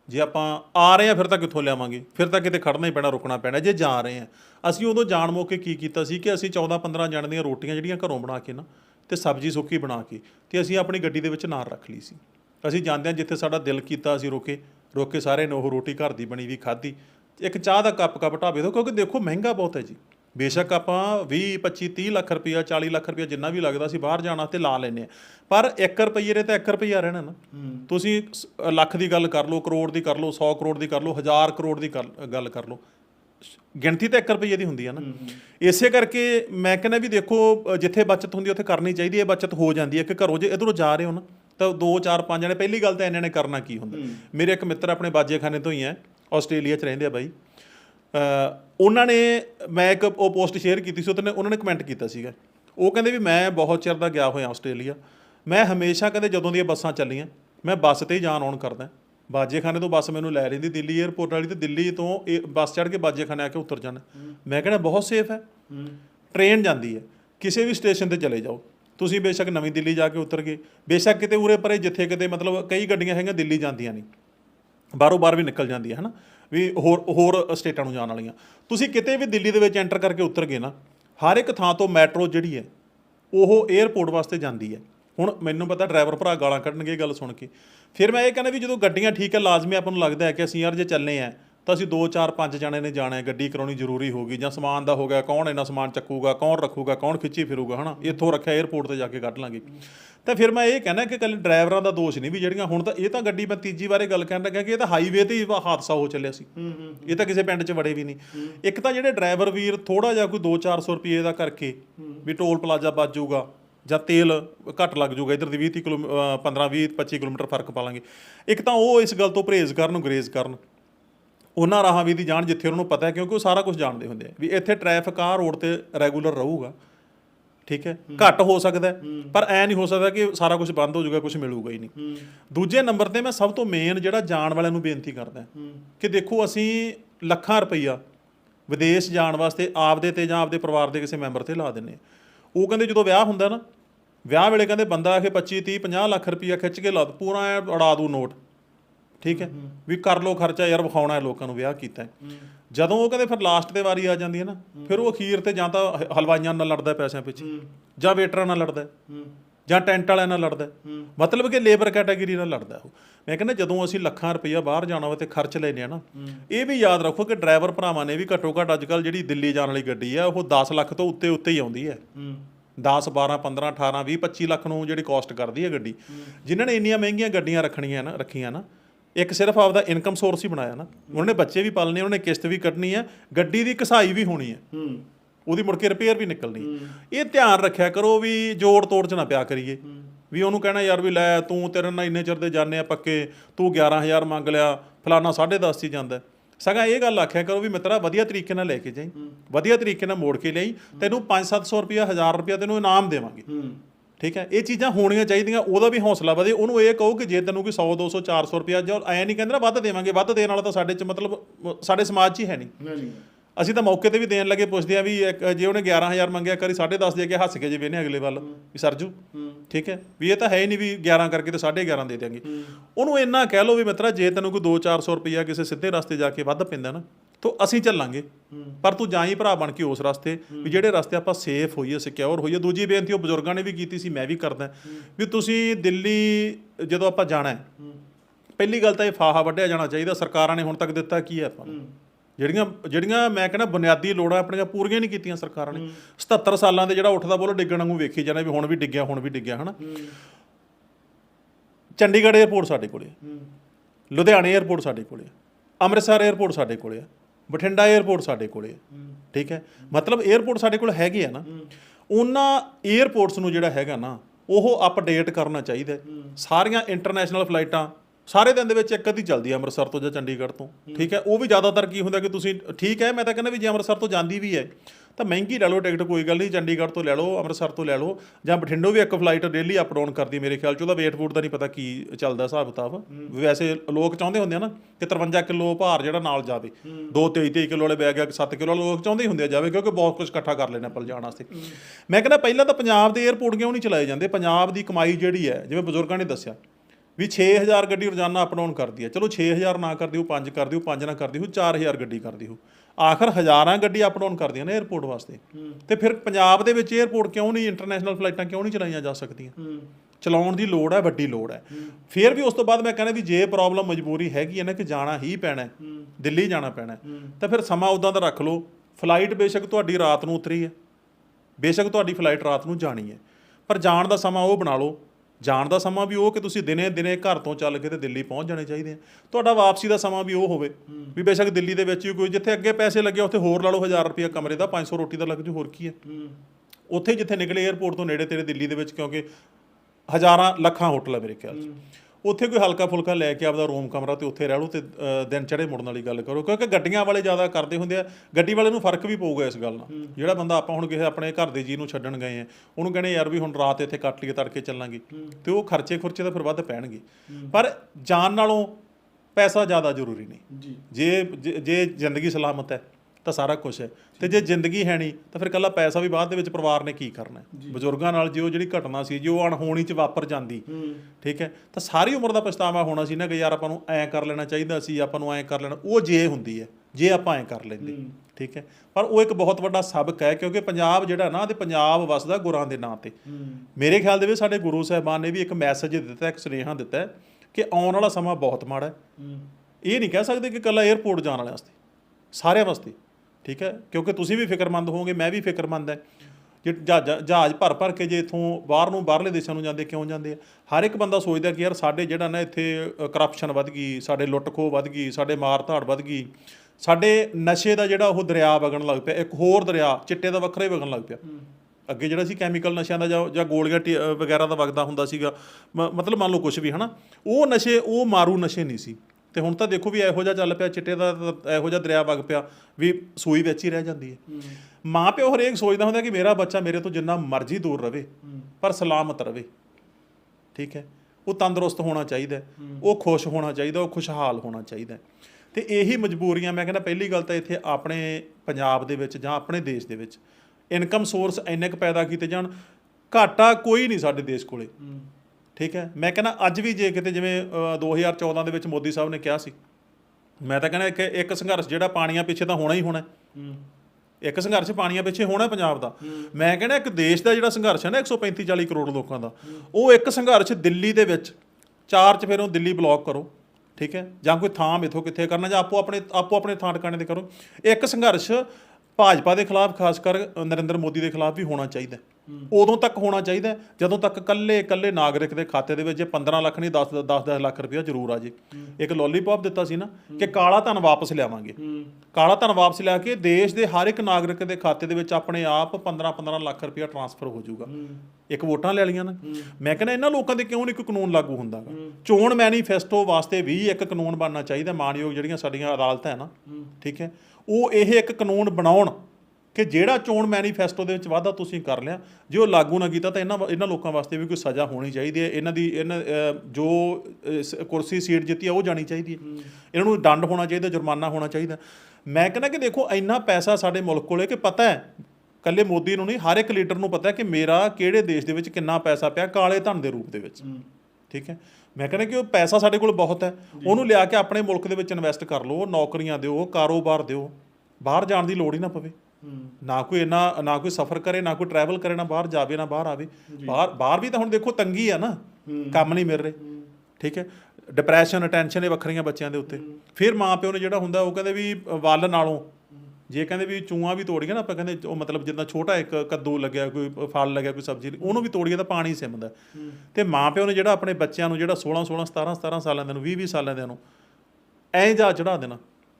ਜੇ ਆਪਾਂ ਆ ਰਹੇ ਆ ਫਿਰ ਤਾਂ ਕਿੱਥੋਂ ਲਿਆਵਾਂਗੇ? ਫਿਰ ਤਾਂ ਕਿਤੇ ਖੜਨਾ ਹੀ ਪੈਣਾ, ਰੁਕਣਾ ਪੈਣਾ, ਜੇ ਜਾ ਰਹੇ ਆ ਅਸੀਂ ਉਦੋਂ ਜਾਣ ਮੌਕੇ ਕੀ ਕੀਤਾ ਸੀ ਕਿ ਅਸੀਂ 14 15 ਜਣ ਦੀਆਂ ਰੋਟੀਆਂ ਜਿਹੜੀਆਂ ਘਰੋਂ ਬਣਾ ਕੇ ਨਾ, ਤੇ ਸਬਜ਼ੀ ਸੁੱਕੀ ਬਣਾ ਕੇ, ਤੇ ਅਸੀਂ ਆਪਣੀ ਗੱਡੀ ਦੇ ਵਿੱਚ ਨਾਲ ਰੱਖ ਲਈ ਸੀ। ਅਸੀਂ ਜਾਂਦੇ ਜਾਂਦਿਆਂ ਜਿੱਥੇ ਸਾਡਾ ਦਿਲ ਕੀਤਾ, ਅਸੀਂ ਰੋਕੇ, ਰੋਕ ਕੇ ਸਾਰੇ ਨੇ ਉਹ ਰੋਟੀ ਘਰ ਦੀ ਬਣੀ ਵੀ ਖਾਧੀ। ਇੱਕ ਚਾਹ ਦਾ ਕੱਪ ਕੱਪ ਢਾਬੇ ਤੋਂ ਕਿਉਂਕਿ ਦੇਖੋ ਮਹਿੰਗਾ ਬਹੁਤ ਹੈ ਜੀ। ਬੇਸ਼ੱਕ ਆਪਾਂ 20 25 30 ਲੱਖ ਰੁਪਇਆ 40 ਲੱਖ ਰੁਪਇਆ ਜਿੰਨਾ ਵੀ ਲੱਗਦਾ ਸੀ ਬਾਹਰ ਜਾਣਾ ਤੇ ਲਾ ਲੈਨੇ ਆ ਪਰ 1 ਰੁਪਈਏ ਦੇ ਤਾਂ 1 ਰੁਪਈਆ ਰਹਿਣਾ ਨਾ। ਤੁਸੀਂ ਲੱਖ ਦੀ ਗੱਲ ਕਰ ਲਓ ਕਰੋੜ ਦੀ ਕਰ ਲਓ 100 ਕਰੋੜ ਦੀ ਕਰ ਲਓ 1000 ਕਰੋੜ ਦੀ ਗੱਲ ਕਰ ਲਓ। ਗਿਣਤੀ ਤਾਂ 1 ਰੁਪਈਏ ਦੀ ਹੁੰਦੀ ਆ ਨਾ। ਇਸੇ ਕਰਕੇ ਮੈਂ ਕਹਿੰਦਾ ਵੀ ਦੇਖੋ ਜਿੱਥੇ ਬਚਤ ਹੁੰਦੀ ਉੱਥੇ ਕਰਨੀ ਚਾਹੀਦੀ ਹੈ ਬਚਤ ਹੋ ਜਾਂਦੀ ਹੈ ਕਿ ਘਰੋਂ ਜੇ ਇਧਰੋਂ ਜਾ ਰਹੇ ਹੋ ਨਾ ਤਾਂ 2 4 5 ਜਣੇ ਪਹਿਲੀ ਗੱਲ ਤਾਂ ਇਹਨਾਂ ਨੇ ਕਰਨਾ ਕੀ ਹੁੰਦਾ। ਮੇਰੇ ਇੱਕ ਮਿੱਤਰ ਆਪਣੇ ਬਾਜੇਖਾਨੇ ਤੋਂ ਹੀ ਹੈ ਆਸਟ੍ਰੇਲੀਆ 'ਚ ਰਹਿੰਦੇ ਆ ਬਾਈ। ਉਹਨਾਂ ਨੇ, ਮੈਂ ਇੱਕ ਉਹ ਪੋਸਟ ਸ਼ੇਅਰ ਕੀਤੀ ਸੀ ਉਹਤੇ ਉਹਨਾਂ ਨੇ ਕਮੈਂਟ ਕੀਤਾ ਸੀਗਾ। ਉਹ ਕਹਿੰਦੇ ਵੀ ਮੈਂ ਬਹੁਤ ਚਿਰ ਦਾ ਗਿਆ ਹੋਇਆ ਆਸਟ੍ਰੇਲੀਆ। ਮੈਂ ਹਮੇਸ਼ਾ ਕਹਿੰਦੇ ਜਦੋਂ ਦੀਆਂ ਬੱਸਾਂ ਚੱਲੀਆਂ, ਮੈਂ ਬੱਸ ਤੇ ਹੀ ਜਾਣ ਆਉਣ ਕਰਦਾ। ਬਾਜੇਖਾਨੇ ਤੋਂ ਬੱਸ ਮੈਨੂੰ ਲੈ ਰਹਿੰਦੀ ਦਿੱਲੀ 에ਅਰਪੋਰਟ ਵਾਲੀ ਤੇ ਦਿੱਲੀ ਤੋਂ ਇਹ ਬੱਸ ਚੜ੍ਹ ਕੇ ਬਾਜੇਖਾਨੇ ਆ ਕੇ ਉਤਰ ਜਾਣਾ। ਮੈਂ ਕਹਿੰਦਾ ਬਹੁਤ ਸੇਫ ਹੈ। ਟ੍ਰੇਨ ਜਾਂਦੀ ਹੈ। ਕਿਸੇ ਵੀ ਸਟੇਸ਼ਨ ਤੇ ਚਲੇ ਜਾਓ। ਤੁਸੀਂ ਬੇਸ਼ੱਕ ਨਵੀਂ ਦਿੱਲੀ ਜਾ ਕੇ ਉਤਰ ਗਏ। ਬੇਸ਼ੱਕ ਕਿਤੇ ਉਰੇ ਪਰੇ ਜਿੱਥੇ ਕਿਤੇ ਮਤਲਬ ਕਈ ਗੱਡੀਆਂ ਹੈਗੀਆਂ, ਦਿੱਲੀ ਜਾਂਦੀਆਂ ਨਹੀਂ। ਬਾਹਰੋਂ ਬਾਹਰ ਵੀ ਨਿਕਲ ਜਾਂਦੀ ਹੈ, ਹਨਾ? ਵੀ ਹੋਰ ਹੋਰ ਸਟੇਟਾਂ ਨੂੰ ਜਾਣ ਵਾਲੀਆਂ। ਤੁਸੀਂ ਕਿਤੇ ਵੀ ਦਿੱਲੀ ਦੇ ਵਿੱਚ ਐਂਟਰ ਕਰਕੇ ਉਤਰ ਗਏ ਨਾ, ਹਰ ਇੱਕ ਥਾਂ ਤੋਂ ਮੈਟਰੋ ਜਿਹੜੀ ਹੈ, ਉਹ 에ਅਰਪੋਰਟ ਵਾਸਤੇ ਜਾਂਦੀ ਹੈ। ਹੁਣ ਮੈਨੂੰ ਪਤਾ ਡਰਾਈਵਰ ਭਰਾ ਗਾਲਾਂ ਕੱਢਣਗੇ ਇਹ ਗੱਲ ਸੁਣ ਕੇ। ਫਿਰ ਮੈਂ ਇਹ ਕਹਿੰਦਾ ਵੀ ਜਦੋਂ ਗੱਡੀਆਂ ਠੀਕ ਹੈ, ਲਾਜ਼ਮੀ ਆਪਾਂ ਨੂੰ ਲੱਗਦਾ ਹੈ ਕਿ ਅਸੀਂ ਯਾਰ ਜੇ ਚੱਲੇ ਆ ਤਾਂ ਅਸੀਂ 2 4 5 ਜਣੇ ਨੇ ਜਾਣਾ ਹੈ, ਗੱਡੀ ਕਰਾਉਣੀ ਜ਼ਰੂਰੀ ਹੋਗੀ ਜਾਂ ਸਮਾਨ ਦਾ ਹੋ ਗਿਆ, ਕੌਣ ਇੰਨਾ ਸਮਾਨ ਚੱਕੂਗਾ, ਕੌਣ ਰੱਖੂਗਾ, ਕੌਣ ਖਿੱਚੀ ਫਿਰੂਗਾ, ਹਨਾ? ਇੱਥੋਂ ਰੱਖਿਆ 에ਅਰਪੋਰਟ ਤੇ ਜਾ ਕੇ ਕੱਢ ਲਾਂਗੇ। ਤਾਂ ਫਿਰ ਮੈਂ ਇਹ ਕਹਿੰਦਾ ਕਿ ਕੱਲ ਡਰਾਈਵਰਾਂ ਦਾ ਦੋਸ਼ ਨਹੀਂ ਵੀ ਜਿਹੜੀਆਂ ਹੁਣ ਤਾਂ ਇਹ ਤਾਂ ਗੱਡੀ ਮੈਂ ਤੀਜੀ ਵਾਰੇ ਗੱਲ ਕਰਨ ਲੱਗਾ ਕਿ ਇਹ ਤਾਂ ਹਾਈਵੇ ਤੇ ਹੀ ਹਾਦਸਾ ਹੋ ਚੱਲਿਆ ਸੀ। ਇਹ ਤਾਂ ਕਿਸੇ ਪਿੰਡ 'ਚ ਵੜੇ ਵੀ ਨਹੀਂ। ਇੱਕ ਤਾਂ ਜਿਹੜੇ ਡਰਾਈਵਰ ਵੀਰ ਥੋੜਾ ਜਿਹਾ ਕੋਈ 2-400 ਰੁਪਏ ਦਾ ਕਰਕੇ ਵੀ ਟੋਲ ਪਲਾਜ਼ਾ ਬਚ ਜਾਊਗਾ ਜਾਂ ਤੇਲ ਘੱਟ ਲੱਗ ਜਾਊਗਾ ਇਧਰ ਦੀ 20 ਕਿਲੋ 15 20 25 ਕਿਲੋਮੀਟਰ ਫ਼ਰਕ ਪਾ ਲਾਂਗੇ। ਇੱਕ ਤਾਂ ਉਹ ਇਸ ਗੱਲ ਤੋਂ ਪਰਹੇਜ਼ ਕਰਨ ਗੁਰੇਜ਼ ਕਰਨ। ਉਹਨਾਂ ਰਾਹਾਂ ਵੀ ਦੀ ਜਾਣ ਜਿੱਥੇ ਉਹਨਾਂ ਨੂੰ ਪਤਾ ਹੈ ਕਿਉਂਕਿ ਉਹ ਸਾਰਾ ਕੁਝ ਜਾਣਦੇ ਹੁੰਦੇ ਆ ਵੀ ਇੱਥੇ ਟ੍ਰੈਫਿਕ ਆ ਰੋਡ ਤੇ ਰੈਗੂਲਰ ਰਹੂਗਾ। ਠੀਕ ਹੈ? ਘੱਟ ਹੋ ਸਕਦਾ ਪਰ ਐ ਨਹੀਂ ਹੋ ਸਕਦਾ ਕਿ ਸਾਰਾ ਕੁਝ ਬੰਦ ਹੋ ਜਾਊਗਾ ਕੁਝ ਮਿਲੂਗਾ ਹੀ ਨਹੀਂ। ਦੂਜੇ ਨੰਬਰ ਤੇ ਮੈਂ ਸਭ ਤੋਂ ਮੇਨ ਜਿਹੜਾ ਜਾਣ ਵਾਲਿਆਂ ਨੂੰ ਬੇਨਤੀ ਕਰਦਾ ਕਿ ਦੇਖੋ ਅਸੀਂ ਲੱਖਾਂ ਰੁਪਈਆ ਵਿਦੇਸ਼ ਜਾਣ ਵਾਸਤੇ ਆਪਦੇ ਤੇ ਜਾਂ ਆਪਦੇ ਪਰਿਵਾਰ ਦੇ ਕਿਸੇ ਮੈਂਬਰ ਤੇ ਲਾ ਦਿੰਨੇ। ਉਹ ਕਹਿੰਦੇ ਜਦੋਂ ਵਿਆਹ ਹੁੰਦਾ ਨਾ ਵਿਆਹ ਵੇਲੇ ਕਹਿੰਦੇ ਬੰਦਾ ਆਖੇ 25 30 50 ਲੱਖ ਰੁਪਈਆ ਖਿੱਚ ਕੇ ਲਾ ਦੂ ਪੂਰਾ ਐਂ ਉਡਾ ਦੂ ਨੋਟ। ਠੀਕ ਹੈ? ਵੀ ਕਰ ਲੋ ਖਰਚਾ ਯਾਰ ਵਿਖਾਉਣਾ ਹੈ ਲੋਕਾਂ ਨੂੰ, ਵਿਆਹ ਕੀਤਾ ਹੈ। ਜਦੋਂ ਉਹ ਕਹਿੰਦੇ ਫਿਰ ਲਾਸਟ ਤੇ ਵਾਰੀ ਆ ਜਾਂਦੀ ਹੈ ਨਾ, ਫਿਰ ਉਹ ਅਖੀਰ ਤੇ ਜਾਂ ਤਾਂ ਹਲਵਾਈਆਂ ਨਾਲ ਲੜਦਾ ਪੈਸਿਆਂ ਪਿੱਛੇ, ਜਾਂ ਵੇਟਰਾਂ ਨਾਲ ਲੜਦਾ ਜਾਂ ਟੈਂਟ ਵਾਲਿਆਂ ਨਾਲ ਲੜਦਾ ਮਤਲਬ ਕਿ ਲੇਬਰ ਕੈਟਾਗਰੀ ਨਾਲ ਲੜਦਾ ਉਹ। ਮੈਂ ਕਹਿੰਦਾ ਜਦੋਂ ਅਸੀਂ ਲੱਖਾਂ ਰੁਪਈਆ ਬਾਹਰ ਜਾਣਾ ਹੋਵੇ ਤੇ ਖਰਚ ਲੈਨੇ ਆ ਨਾ, ਇਹ ਵੀ ਯਾਦ ਰੱਖੋ ਕਿ ਡਰਾਈਵਰ ਭਰਾਵਾਂ ਨੇ ਵੀ ਘੱਟੋ ਘੱਟ ਅੱਜ ਕੱਲ ਜਿਹੜੀ ਦਿੱਲੀ ਜਾਣ ਵਾਲੀ ਗੱਡੀ ਆ ਉਹ 10 ਲੱਖ ਤੋਂ ਉੱਤੇ ਉੱਤੇ ਹੀ ਆਉਂਦੀ ਹੈ। 10 12 15 18 20 25 ਲੱਖ ਨੂੰ ਜਿਹੜੀ ਕਾਸਟ ਕਰਦੀ ਹੈ ਗੱਡੀ। ਜਿਨ੍ਹਾਂ ਨੇ ਇੰਨੀਆਂ ਮਹਿੰਗੀਆਂ ਗੱਡੀਆਂ ਰੱਖਣੀਆਂ ਨਾ, ਰੱਖੀਆਂ ਨਾ ਇੱਕ ਸਿਰਫ ਆਪਦਾ ਇਨਕਮ ਸੋਰਸ ਹੀ ਬਣਾਇਆ ਨਾ। ਉਹਨਾਂ ਬੱਚੇ ਵੀ ਪਾਲਣੇ ਉਹਨਾਂ ਕਿਸ਼ਤ ਵੀ ਕੱਢਣੀ ਹੈ ਗੱਡੀ ਦੀ ਕਸਾਈ ਵੀ ਹੋਣੀ ਹੈ। ਉਹਦੀ ਮੁੜ ਕੇ ਰਿਪੇਅਰ ਵੀ ਨਿਕਲਣੀ ਇਹ ਧਿਆਨ ਰੱਖਿਆ ਕਰੋ ਵੀ ਜੋੜ ਤੋੜ ਚ ਨਾ ਪਿਆ ਕਰੀਏ। ਵੀ ਉਹਨੂੰ ਕਹਿਣਾ ਯਾਰ ਵੀ ਲੈ ਤੂੰ ਤੇਰੇ ਨਾਲ ਇੰਨੇ ਚਿਰ ਦੇ ਜਾਣੇ ਆ ਪੱਕੇ ਤੂੰ 11000 ਮੰਗ ਲਿਆ ਫਲਾਨਾ 10.5 ਚ ਜਾਂਦਾ। ਸਗਾ ਇਹ ਗੱਲ ਆਖਿਆ ਕਰੋ ਵੀ ਮਿੱਤਰਾ ਵਧੀਆ ਤਰੀਕੇ ਨਾਲ ਲੈ ਕੇ ਜਾਈ। ਵਧੀਆ ਤਰੀਕੇ ਨਾਲ ਮੋੜ ਕੇ ਲਈ ਤੈਨੂੰ 5-700 ਰੁਪਿਆ 1000 ਰੁਪਿਆ ਤੈਨੂੰ ਇਨਾਮ ਦੇਵਾਂਗੇ। ਠੀਕ ਹੈ? ਇਹ ਚੀਜ਼ਾਂ ਹੋਣੀਆਂ ਚਾਹੀਦੀਆਂ ਉਹਦਾ ਵੀ ਹੌਸਲਾ ਵਧੇ। ਉਹਨੂੰ ਇਹ ਕਹੋ ਕਿ ਜੇ ਤੈਨੂੰ ਕੋਈ 100 200 400 ਰੁਪਿਆ ਜਾਂ ਐ ਨਹੀਂ ਕਹਿੰਦੇ ਨਾ ਵੱਧ ਦੇਵਾਂਗੇ। ਵੱਧ ਦੇਣ ਵਾਲਾ ਤਾਂ ਸਾਡੇ ਚ ਮਤਲਬ ਸਾਡੇ ਸਮਾਜ 'ਚ ਹੀ ਹੈ ਨਹੀਂ। ਅਸੀਂ ਤਾਂ ਮੌਕੇ ਤੇ ਵੀ ਦੇਣ ਲੱਗੇ ਪੁੱਛਦੇ ਆ ਵੀ ਜੇ ਉਹਨੇ 11000 ਮੰਗਿਆ ਕਰੀ 10.5 ਦੇ ਕੇ ਹੱਸ ਕੇ ਜੇ ਵੇਨੇ ਅਗਲੇ ਵੱਲ ਵੀ ਸਰਜੂ ਠੀਕ ਹੈ? ਵੀ ਇਹ ਤਾਂ ਹੈ ਹੀ ਨਹੀਂ ਵੀ 11 ਕਰਕੇ ਤੇ 11.5 ਦੇ ਦਿਆਂਗੇ। ਉਹਨੂੰ ਇੰਨਾ ਕਹਿ ਲਓ ਵੀ ਮਿੱਤਰਾ ਜੇ ਤੈਨੂੰ ਕੋਈ 2-400 ਰੁਪਈਆ ਕਿਸੇ ਸਿੱਧੇ ਰਸਤੇ ਜਾ ਕੇ ਵੱਧ ਪੈਂਦਾ ਨਾ ਤਾਂ ਅਸੀਂ ਚੱਲਾਂਗੇ। ਪਰ ਤੂੰ ਜਾਂ ਹੀ ਭਰਾ ਬਣ ਕੇ ਉਸ ਰਸਤੇ ਵੀ ਜਿਹੜੇ ਰਸਤੇ ਆਪਾਂ ਸੇਫ ਹੋਈਏ ਸਿਕਿਉਰ ਹੋਈਏ। ਦੂਜੀ ਬੇਨਤੀ ਉਹ ਬਜ਼ੁਰਗਾਂ ਨੇ ਵੀ ਕੀਤੀ ਸੀ ਮੈਂ ਵੀ ਕਰਦਾ। ਵੀ ਤੁਸੀਂ ਦਿੱਲੀ ਜਦੋਂ ਆਪਾਂ ਜਾਣਾ ਪਹਿਲੀ ਗੱਲ ਤਾਂ ਇਹ ਫਾਹਾ ਵੱਢਿਆ ਜਾਣਾ ਚਾਹੀਦਾ। ਸਰਕਾਰਾਂ ਨੇ ਹੁਣ ਤੱਕ ਦਿੱਤਾ ਕੀ ਹੈ ਆਪਾਂ ਜਿਹੜੀਆਂ ਜਿਹੜੀਆਂ ਮੈਂ ਕਹਿੰਦਾ ਬੁਨਿਆਦੀ ਲੋੜਾਂ ਆਪਣੀਆਂ ਪੂਰੀਆਂ ਨਹੀਂ ਕੀਤੀਆਂ ਸਰਕਾਰਾਂ ਨੇ। 77 ਸਾਲਾਂ ਦੇ ਜਿਹੜਾ ਉੱਠਦਾ ਬੋਲੋ ਡਿੱਗਣ ਵਾਂਗੂ ਵੇਖੀ ਜਾਣਾ ਵੀ ਹੁਣ ਵੀ ਡਿੱਗਿਆ ਹੁਣ ਵੀ ਡਿੱਗਿਆ ਹਨਾ? ਚੰਡੀਗੜ੍ਹ 에ਅਰਪੋਰਟ ਸਾਡੇ ਕੋਲੇ ਲੁਧਿਆਣਾ 에ਅਰਪੋਰਟ ਸਾਡੇ ਕੋਲੇ ਅੰਮ੍ਰਿਤਸਰ 에ਅਰਪੋਰਟ ਸਾਡੇ ਕੋਲੇ ਆ ਬਠਿੰਡਾ 에어ਪੋਰਟ ਸਾਡੇ ਕੋਲੇ ਠੀਕ ਹੈ? ਮਤਲਬ 에어ਪੋਰਟ ਸਾਡੇ ਕੋਲ ਹੈਗੇ ਆ ਨਾ। ਉਹਨਾਂ 에어ਪੋਰਟਸ ਨੂੰ ਜਿਹੜਾ ਹੈਗਾ ਨਾ ਉਹ ਅਪਡੇਟ ਕਰਨਾ ਚਾਹੀਦਾ ਸਾਰੀਆਂ ਇੰਟਰਨੈਸ਼ਨਲ ਫਲਾਈਟਾਂ ਸਾਰੇ ਦਿਨ ਦੇ ਵਿੱਚ ਇੱਕ ਅੱਧੀ ਚੱਲਦੀ ਹੈ ਅੰਮ੍ਰਿਤਸਰ ਤੋਂ ਜਾਂ ਚੰਡੀਗੜ੍ਹ ਤੋਂ। ਠੀਕ ਹੈ? ਉਹ ਵੀ ਜ਼ਿਆਦਾਤਰ ਕੀ ਹੁੰਦਾ ਕਿ ਤੁਸੀਂ ਠੀਕ ਹੈ ਮੈਂ ਤਾਂ ਕਹਿੰਦਾ ਵੀ ਜੇ ਅੰਮ੍ਰਿਤਸਰ ਤੋਂ ਜਾਂਦੀ ਵੀ ਹੈ ਤਾਂ ਮਹਿੰਗੀ ਲੈ ਲਓ ਟਿਕਟ ਕੋਈ ਗੱਲ ਨਹੀਂ ਚੰਡੀਗੜ੍ਹ ਤੋਂ ਲੈ ਲਓ ਅੰਮ੍ਰਿਤਸਰ ਤੋਂ ਲੈ ਲਓ ਜਾਂ ਬਠਿੰਡੋਂ ਵੀ ਇੱਕ ਫਲਾਈਟ ਡੇਲੀ ਅਪ ਡਾਊਨ ਕਰਦੀ ਮੇਰੇ ਖਿਆਲ ਚ ਉਹਦਾ ਵੇਟ ਵੂਟ ਦਾ ਨਹੀਂ ਪਤਾ ਕੀ ਚੱਲਦਾ ਹਿਸਾਬ ਕਿਤਾਬ। ਵੈਸੇ ਲੋਕ ਚਾਹੁੰਦੇ ਹੁੰਦੇ ਆ ਨਾ ਕਿ 53 ਕਿਲੋ ਭਾਰ ਜਿਹੜਾ ਨਾਲ ਜਾਵੇ। 2 23 23 ਕਿਲੋ ਵਾਲੇ ਬੈਗ ਆ 7 ਕਿਲੋ ਵਾਲੇ ਲੋਕ ਚਾਹੁੰਦੇ ਹੀ ਹੁੰਦੇ ਆ ਜਾਵੇ ਕਿਉਂਕਿ ਬਹੁਤ ਕੁਝ ਇਕੱਠਾ ਕਰ ਲੈਣਾ ਪਲ ਜਾਣ ਵਾਸਤੇ। ਮੈਂ ਕਹਿੰਦਾ ਪਹਿਲਾਂ ਤਾਂ ਪੰਜਾਬ ਦੇ 에ਅਰਪੋਰਟ ਕਿਉਂ ਨਹੀਂ ਚਲਾਏ ਜਾਂਦੇ? ਪੰਜਾਬ ਦੀ ਕਮਾਈ ਜਿਹੜੀ ਹੈ ਜਿਵੇਂ ਬਜ਼ੁਰਗਾਂ ਨੇ ਦੱਸਿਆ ਵੀ 6000 ਗੱਡੀ ਰੋਜ਼ਾਨਾ ਅਪ ਡਾਊਨ ਕਰਦੀ ਹੈ। ਚਲੋ 6000 ਨਾ ਕਰਦੀ ਉਹ 5 ਕਰਦੀ ਉਹ 5 ਨਾ ਕਰਦੀ ਉਹ 4000 ਗੱਡੀ ਕਰਦੀ ਉਹ ਆਖਰ ਹਜ਼ਾਰਾਂ ਗੱਡੀ ਅਪ ਡਾਊਨ ਕਰਦੀਆਂ ਨੇ 에ਅਰਪੋਰਟ ਵਾਸਤੇ ਤੇ ਫਿਰ ਪੰਜਾਬ ਦੇ ਵਿੱਚ 에ਅਰਪੋਰਟ ਕਿਉਂ ਨਹੀਂ ਇੰਟਰਨੈਸ਼ਨਲ ਫਲਾਈਟਾਂ ਕਿਉਂ ਨਹੀਂ ਚਲਾਈਆਂ ਜਾ ਸਕਦੀਆਂ? ਚਲਾਉਣ ਦੀ ਲੋੜ ਹੈ ਵੱਡੀ ਲੋੜ ਹੈ। ਫਿਰ ਵੀ ਉਸ ਤੋਂ ਬਾਅਦ ਮੈਂ ਕਹਿੰਦਾ ਵੀ ਜੇ ਪ੍ਰੋਬਲਮ ਮਜਬੂਰੀ ਹੈਗੀ ਹੈ ਨਾ ਕਿ ਜਾਣਾ ਹੀ ਪੈਣਾ ਦਿੱਲੀ ਜਾਣਾ ਪੈਣਾ ਤਾਂ ਫਿਰ ਸਮਾਂ ਉਦਾਂ ਦਾ ਰੱਖ ਲਓ। ਫਲਾਈਟ ਬੇਸ਼ੱਕ ਤੁਹਾਡੀ ਰਾਤ ਨੂੰ ਉਤਰੀ ਹੈ। ਬੇਸ਼ੱਕ ਤੁਹਾਡੀ ਫਲਾਈਟ ਰਾਤ ਨੂੰ ਜਾਣੀ ਹੈ। ਪਰ ਜਾਣ ਦਾ ਸਮਾਂ ਉਹ ਬਣਾ ਲਓ ਜਾਣ ਦਾ ਸਮਾਂ ਵੀ ਉਹ ਕਿ ਤੁਸੀਂ ਦਿਨੇ ਦਿਨੇ ਘਰ ਤੋਂ ਚੱਲ ਕੇ ਤੇ ਦਿੱਲੀ ਪਹੁੰਚ ਜਾਣੇ ਚਾਹੀਦੇ ਆ। ਤੁਹਾਡਾ ਵਾਪਸੀ ਦਾ ਸਮਾਂ ਵੀ ਉਹ ਹੋਵੇ। ਵੀ ਬੇਸ਼ੱਕ ਦਿੱਲੀ ਦੇ ਵਿੱਚ ਹੀ ਕੋਈ ਜਿੱਥੇ ਅੱਗੇ ਪੈਸੇ ਲੱਗੇ, ਉੱਥੇ ਹੋਰ ਲਾ ਲਓ 1000 ਰੁਪਏ ਕਮਰੇ ਦਾ 500 ਰੋਟੀ ਦਾ ਲੱਗ ਜੂ, ਹੋਰ ਕੀ ਹੈ। ਉੱਥੇ ਜਿੱਥੇ ਨਿਕਲੇ 에ਅਰਪੋਰਟ ਤੋਂ ਨੇੜੇ ਤੇਰੇ ਦਿੱਲੀ ਦੇ ਵਿੱਚ, ਕਿਉਂਕਿ ਹਜ਼ਾਰਾਂ ਲੱਖਾਂ ਹੋਟਲ ਹੈ ਮੇਰੇ ਖਿਆਲ 'ਚ। ਉੱਥੇ ਕੋਈ ਹਲਕਾ ਫੁਲਕਾ ਲੈ ਕੇ ਆਪਦਾ ਰੂਮ ਕਮਰਾ ਤੇ ਉੱਥੇ ਰਹਿ ਲਓ ਤੇ ਦਿਨ ਚੜੇ ਮੁੜਨ ਵਾਲੀ ਗੱਲ ਕਰੋ। ਕਿਉਂਕਿ ਗੱਡੀਆਂ ਵਾਲੇ ਜ਼ਿਆਦਾ ਕਰਦੇ ਹੁੰਦੇ ਆ ਗੱਡੀ ਵਾਲੇ ਨੂੰ ਫ਼ਰਕ ਵੀ ਪਊਗਾ ਇਸ ਗੱਲ ਨਾਲ। ਜਿਹੜਾ ਬੰਦਾ ਆਪਾਂ ਹੁਣ ਕਿਸੇ ਆਪਣੇ ਘਰ ਦੇ ਜੀ ਨੂੰ ਛੱਡਣ ਗਏ ਆ ਉਹਨੂੰ ਕਹਿੰਦੇ ਯਾਰ ਵੀ ਹੁਣ ਰਾਤ ਇੱਥੇ ਕੱਟ ਲਈਏ ਤੜਕੇ ਚੱਲਾਂਗੇ। ਤੇ ਉਹ ਖਰਚੇ ਖੁਰਚੇ ਤਾਂ ਫਿਰ ਵੱਧ ਪੈਣਗੇ। ਪਰ ਜਾਨ ਨਾਲੋਂ ਪੈਸਾ ਜ਼ਿਆਦਾ ਜ਼ਰੂਰੀ ਨਹੀਂ। ਜੇ ਜੇ- ਜੇ ਜ਼ਿੰਦਗੀ ਸਲਾਮਤ ਹੈ ਤਾਂ ਸਾਰਾ ਕੁਝ ਹੈ। ਤੇ ਜੇ ਜ਼ਿੰਦਗੀ ਹੈ ਨਹੀਂ ਤਾਂ ਫਿਰ ਕੱਲਾ ਪੈਸਾ ਵੀ ਬਾਅਦ ਦੇ ਵਿੱਚ ਪਰਿਵਾਰ ਨੇ ਕੀ ਕਰਨਾ ਬਜ਼ੁਰਗਾਂ ਨਾਲ ਜੇ ਉਹ ਜਿਹੜੀ ਘਟਨਾ ਸੀ ਜੋ ਅਣਹੋਣੀ ਚ ਵਾਪਰ ਜਾਂਦੀ ਠੀਕ ਹੈ ਤਾਂ ਸਾਰੀ ਉਮਰ ਦਾ ਪਛਤਾਵਾ ਹੋਣਾ ਸੀ ਨਾ ਕਿ ਯਾਰ ਆਪਾਂ ਨੂੰ ਐਂ ਕਰ ਲੈਣਾ ਚਾਹੀਦਾ ਸੀ ਆਪਾਂ ਨੂੰ ਐਂ ਕਰ ਲੈਣਾ ਉਹ ਜੇ ਹੁੰਦੀ ਹੈ ਜੇ ਆਪਾਂ ਐਂ ਕਰ ਲੈਂਦੇ ਠੀਕ ਹੈ। ਪਰ ਉਹ ਇੱਕ ਬਹੁਤ ਵੱਡਾ ਸਬਕ ਹੈ ਕਿਉਂਕਿ ਪੰਜਾਬ ਜਿਹੜਾ ਨਾ ਤੇ ਪੰਜਾਬ ਵਸਦਾ ਗੁਰਾਂ ਦੇ ਨਾਂ ਤੇ। ਮੇਰੇ ਖਿਆਲ ਦੇ ਵਿੱਚ ਸਾਡੇ ਗੁਰੂ ਸਾਹਿਬਾਨ ਨੇ ਵੀ ਇੱਕ ਮੈਸੇਜ ਦਿੱਤਾ ਇੱਕ ਸੁਨੇਹਾ ਦਿੱਤਾ ਕਿ ਆਉਣ ਵਾਲਾ ਸਮਾਂ ਬਹੁਤ ਮਾੜਾ ਹੈ। ਇਹ ਨਹੀਂ ਕਹਿ ਸਕਦੇ ਕਿ ਕੱਲਾ 에ਅਰਪੋਰਟ ਜਾਣ ਵਾਲਿਆਂ ਵਾਸਤੇ ਸਾਰਿਆਂ ਵਾਸਤੇ। ਠੀਕ ਹੈ? ਕਿਉਂਕਿ ਤੁਸੀਂ ਵੀ ਫਿਕਰਮੰਦ ਹੋਵੋਗੇ ਮੈਂ ਵੀ ਫਿਕਰਮੰਦ ਹੈ। ਜੇ ਜਹਾਜ਼ ਭਰ ਭਰ ਕੇ ਜੇ ਇਥੋਂ ਬਾਹਰ ਨੂੰ ਬਾਹਰਲੇ ਦੇਸ਼ਾਂ ਨੂੰ ਜਾਂਦੇ ਕਿਉਂ ਜਾਂਦੇ ਆ? ਹਰ ਇੱਕ ਬੰਦਾ ਸੋਚਦਾ ਕਿ ਯਾਰ ਸਾਡੇ ਜਿਹੜਾ ਨਾ ਇੱਥੇ ਕਰਪਸ਼ਨ ਵੱਧ ਗਈ ਸਾਡੇ ਲੁੱਟ ਖੋਹ ਵੱਧ ਗਈ ਸਾਡੇ ਮਾਰ ਧਾੜ ਵੱਧ ਗਈ ਸਾਡੇ ਨਸ਼ੇ ਦਾ ਜਿਹੜਾ ਉਹ ਦਰਿਆ ਵਗਣ ਲੱਗ ਪਿਆ ਇੱਕ ਹੋਰ ਦਰਿਆ ਚਿੱਟੇ ਦਾ ਵੱਖਰਾ ਹੀ ਵਗਣ ਲੱਗ ਪਿਆ। ਅੱਗੇ ਜਿਹੜਾ ਸੀ ਕੈਮੀਕਲ ਨਸ਼ਿਆਂ ਦਾ ਜਾਂ ਜਾਂ ਗੋਲੀਆਂ ਵਗੈਰਾ ਦਾ ਵਗਦਾ ਹੁੰਦਾ ਸੀਗਾ ਮਤਲਬ ਮੰਨ ਲਓ ਕੁਝ ਵੀ ਹਨਾ? ਉਹ ਨਸ਼ੇ ਉਹ ਮਾਰੂ ਨਸ਼ੇ ਨਹੀਂ ਸੀ। ਤੇ ਹੁਣ ਤਾਂ ਦੇਖੋ ਵੀ ਇਹੋ ਜਿਹਾ ਚੱਲ ਪਿਆ ਚਿੱਟੇ ਦਾ ਇਹੋ ਜਿਹਾ ਦਰਿਆ ਵਗ ਪਿਆ ਵੀ ਸੂਈ ਵਿੱਚ ਹੀ ਰਹਿ ਜਾਂਦੀ ਹੈ। ਮਾਂ ਪਿਓ ਹਰੇਕ ਸੋਚਦਾ ਹੁੰਦਾ ਕਿ ਮੇਰਾ ਬੱਚਾ ਮੇਰੇ ਤੋਂ ਜਿੰਨਾ ਮਰਜ਼ੀ ਦੂਰ ਰਵੇ ਪਰ ਸਲਾਮਤ ਰਵੇ। ਠੀਕ ਹੈ? ਉਹ ਤੰਦਰੁਸਤ ਹੋਣਾ ਚਾਹੀਦਾ ਉਹ ਖੁਸ਼ ਹੋਣਾ ਚਾਹੀਦਾ ਉਹ ਖੁਸ਼ਹਾਲ ਹੋਣਾ ਚਾਹੀਦਾ। ਤੇ ਇਹੀ ਮਜਬੂਰੀਆਂ ਮੈਂ ਕਹਿੰਦਾ ਪਹਿਲੀ ਗੱਲ ਤਾਂ ਇੱਥੇ ਆਪਣੇ ਪੰਜਾਬ ਦੇ ਵਿੱਚ ਜਾਂ ਆਪਣੇ ਦੇਸ਼ ਦੇ ਵਿੱਚ ਇਨਕਮ ਸੋਰਸ ਇੰਨੇ ਕੁ ਪੈਦਾ ਕੀਤੇ ਜਾਣ ਘਾਟਾ ਕੋਈ ਨਹੀਂ ਸਾਡੇ ਦੇਸ਼ ਕੋਲੇ। ਠੀਕ ਹੈ? ਮੈਂ ਕਹਿੰਦਾ ਅੱਜ ਵੀ ਜੇ ਕਿਤੇ ਜਿਵੇਂ ਅ, 2014 ਦੇ ਵਿੱਚ ਮੋਦੀ ਸਾਹਿਬ ਨੇ ਕਿਹਾ ਸੀ। ਮੈਂ ਤਾਂ ਕਹਿੰਦਾ ਇੱਕ ਇੱਕ ਸੰਘਰਸ਼ ਜਿਹੜਾ ਪਾਣੀਆਂ ਪਿੱਛੇ ਤਾਂ ਹੋਣਾ ਹੀ ਹੋਣਾ। ਇੱਕ ਸੰਘਰਸ਼ ਪਾਣੀਆਂ ਪਿੱਛੇ ਹੋਣਾ ਪੰਜਾਬ ਦਾ। ਮੈਂ ਕਹਿੰਦਾ ਇੱਕ ਦੇਸ਼ ਦਾ ਜਿਹੜਾ ਸੰਘਰਸ਼ ਹੈ ਨਾ 135 40 ਕਰੋੜ ਲੋਕਾਂ ਦਾ ਉਹ ਇੱਕ ਸੰਘਰਸ਼ ਦਿੱਲੀ ਦੇ ਵਿੱਚ ਚਾਰ ਚ ਫਿਰ ਉਹ ਦਿੱਲੀ ਬਲੌਕ ਕਰੋ ਠੀਕ ਹੈ? ਜਾਂ ਕੋਈ ਥਾਂ ਇਥੋਂ ਕਿੱਥੇ ਕਰਨਾ ਜਾਂ ਆਪੋ ਆਪਣੇ ਆਪੋ ਆਪਣੇ ਥਾਂ ਟਿਕਾਣੇ ਤੇ ਕਰੋ। ਇੱਕ ਸੰਘਰਸ਼ ਭਾਜਪਾ ਦੇ ਖਿਲਾਫ ਖਾਸ ਕਰ ਨਰਿੰਦਰ ਮੋਦੀ ਦੇ ਖਿਲਾਫ ਵੀ ਹੋਣਾ ਚਾਹੀਦਾ। ਉਦੋਂ ਤੱਕ ਹੋਣਾ ਚਾਹੀਦਾ ਜਦੋਂ ਤੱਕ ਕੱਲੇ ਕੱਲੇ ਨਾਗਰਿਕ ਦੇ ਖਾਤੇ ਦੇ ਵਿੱਚ ਜੇ 15 ਲੱਖ ਨਹੀਂ 10 10 10 ਲੱਖ ਰੁਪਇਆ ਜ਼ਰੂਰ ਆ ਜੇ। ਇੱਕ ਲੋਲੀਪੌਪ ਦਿੱਤਾ ਸੀ ਨਾ ਕਿ ਕਾਲਾ ਧਨ ਵਾਪਸ ਲਿਆਵਾਂਗੇ। ਕਾਲਾ ਧਨ ਵਾਪਸ ਲਿਆ ਕੇ ਦੇਸ਼ ਦੇ ਹਰ ਇੱਕ ਨਾਗਰਿਕ ਦੇ ਖਾਤੇ ਦੇ ਵਿੱਚ ਆਪਣੇ ਆਪ 15 15 ਲੱਖ ਰੁਪਇਆ ਟਰਾਂਸਫਰ ਹੋ ਜਾਊਗਾ। ਇੱਕ ਵੋਟਾਂ ਲੈ ਲਈਆਂ ਨਾ। ਮੈਂ ਕਹਿੰਦਾ ਇਹਨਾਂ ਲੋਕਾਂ ਦੇ ਕਿਉਂ ਨਹੀਂ ਕੋਈ ਕਾਨੂੰਨ ਲਾਗੂ ਹੁੰਦਾਗਾ ਚੋਣ ਮੈਨੀਫੈਸਟੋ ਵਾਸਤੇ ਵੀ ਇੱਕ ਕਾਨੂੰਨ ਬਣਨਾ ਚਾਹੀਦਾ ਮਾਨਯੋਗ ਜਿਹੜੀਆਂ ਸਾਡੀਆਂ ਅਦਾਲਤਾਂ ਹੈ ਨਾ। ਠੀਕ ਹੈ। ਉਹ ਇਹ ਇੱਕ ਕਾਨੂੰਨ ਬਣਾਉਣ ਕਿ ਜਿਹੜਾ ਚੋਣ ਮੈਨੀਫੈਸਟੋ ਦੇ ਵਿੱਚ ਵਾਅਦਾ ਤੁਸੀਂ ਕਰ ਲਿਆ ਜੇ ਉਹ ਲਾਗੂ ਨਾ ਕੀਤਾ ਤਾਂ ਇਹਨਾਂ ਇਹਨਾਂ ਲੋਕਾਂ ਵਾਸਤੇ ਵੀ ਕੋਈ ਸਜ਼ਾ ਹੋਣੀ ਚਾਹੀਦੀ ਹੈ। ਇਹਨਾਂ ਦੀ ਇਹਨਾਂ ਜੋ ਕੁਰਸੀ ਸੀਟ ਜਿੱਤੀ ਆ ਉਹ ਜਾਣੀ ਚਾਹੀਦੀ ਹੈ। ਇਹਨਾਂ ਨੂੰ ਦੰਡ ਹੋਣਾ ਚਾਹੀਦਾ ਜੁਰਮਾਨਾ ਹੋਣਾ ਚਾਹੀਦਾ। ਮੈਂ ਕਹਿੰਦਾ ਕਿ ਦੇਖੋ ਇੰਨਾ ਪੈਸਾ ਸਾਡੇ ਮੁਲਕ ਕੋਲੇ ਕਿ ਪਤਾ ਹੈ ਕੱਲੇ ਮੋਦੀ ਨੂੰ ਨਹੀਂ ਹਰ ਇੱਕ ਲੀਡਰ ਨੂੰ ਪਤਾ ਹੈ ਕਿ ਮੇਰਾ ਕਿਹੜੇ ਦੇਸ਼ ਦੇ ਵਿੱਚ ਕਿੰਨਾ ਪੈਸਾ ਪਿਆ ਕਾਲੇ ਧਨ ਦੇ ਰੂਪ ਦੇ ਵਿੱਚ। ਠੀਕ ਹੈ? ਮੈਂ ਕਹਿੰਦਾ ਕਿ ਉਹ ਪੈਸਾ ਸਾਡੇ ਕੋਲ ਬਹੁਤ ਹੈ। ਉਹਨੂੰ ਲਿਆ ਕੇ ਆਪਣੇ ਮੁਲਕ ਦੇ ਵਿੱਚ ਇਨਵੈਸਟ ਕਰ ਲਓ ਨੌਕਰੀਆਂ ਦਿਓ ਕਾਰੋਬਾਰ ਦਿਓ। ਬਾਹਰ ਜਾਣ ਦੀ ਲੋੜ ਹੀ ਨਾ ਪਵੇ। ਨਾ ਕੋਈ ਇੰਨਾ ਨਾ ਕੋਈ ਸਫ਼ਰ ਕਰੇ ਨਾ ਕੋਈ ਟਰੈਵਲ ਕਰੇ ਨਾ ਬਾਹਰ ਜਾਵੇ ਨਾ ਬਾਹਰ ਆਵੇ। ਬਾਹਰ ਬਾਹਰ ਵੀ ਤਾਂ ਹੁਣ ਦੇਖੋ ਤੰਗੀ ਆ ਨਾ। ਕੰਮ ਨਹੀਂ ਮਿਲ ਰਹੇ। ਠੀਕ ਹੈ? ਡਿਪਰੈਸ਼ਨ ਟੈਨਸ਼ਨ ਇਹ ਵੱਖਰੀਆਂ ਬੱਚਿਆਂ ਦੇ ਉੱਤੇ। ਫਿਰ ਮਾਂ ਪਿਓ ਨੇ ਜਿਹੜਾ ਹੁੰਦਾ ਉਹ ਕਹਿੰਦੇ ਵੀ ਵੱਲ ਨਾਲੋਂ ਜੇ ਕਹਿੰਦੇ ਵੀ ਚੂਆਂ ਵੀ ਤੋੜੀਆਂ ਨਾ ਆਪਾਂ ਕਹਿੰਦੇ ਉਹ ਮਤਲਬ ਜਿੱਦਾਂ ਛੋਟਾ ਇੱਕ ਕੱਦੂ ਲੱਗਿਆ ਕੋਈ ਫਲ ਲੱਗਿਆ ਕੋਈ ਸਬਜ਼ੀ ਉਹਨੂੰ ਵੀ ਤੋੜੀਏ ਤਾਂ ਪਾਣੀ ਸਿਮਦਾ ਤੇ ਮਾਂ ਪਿਓ ਨੇ ਜਿਹੜਾ ਆਪਣੇ ਬੱਚਿਆਂ ਨੂੰ ਜਿਹੜਾ 16 16 17 17 ਸਾਲਾਂ ਦੇ ਨੂੰ 20 20 ਸਾਲਾਂ ਦੇ ਨੂੰ ਐਂ ਜਾ ਚੜਾ ਦੇਣਾ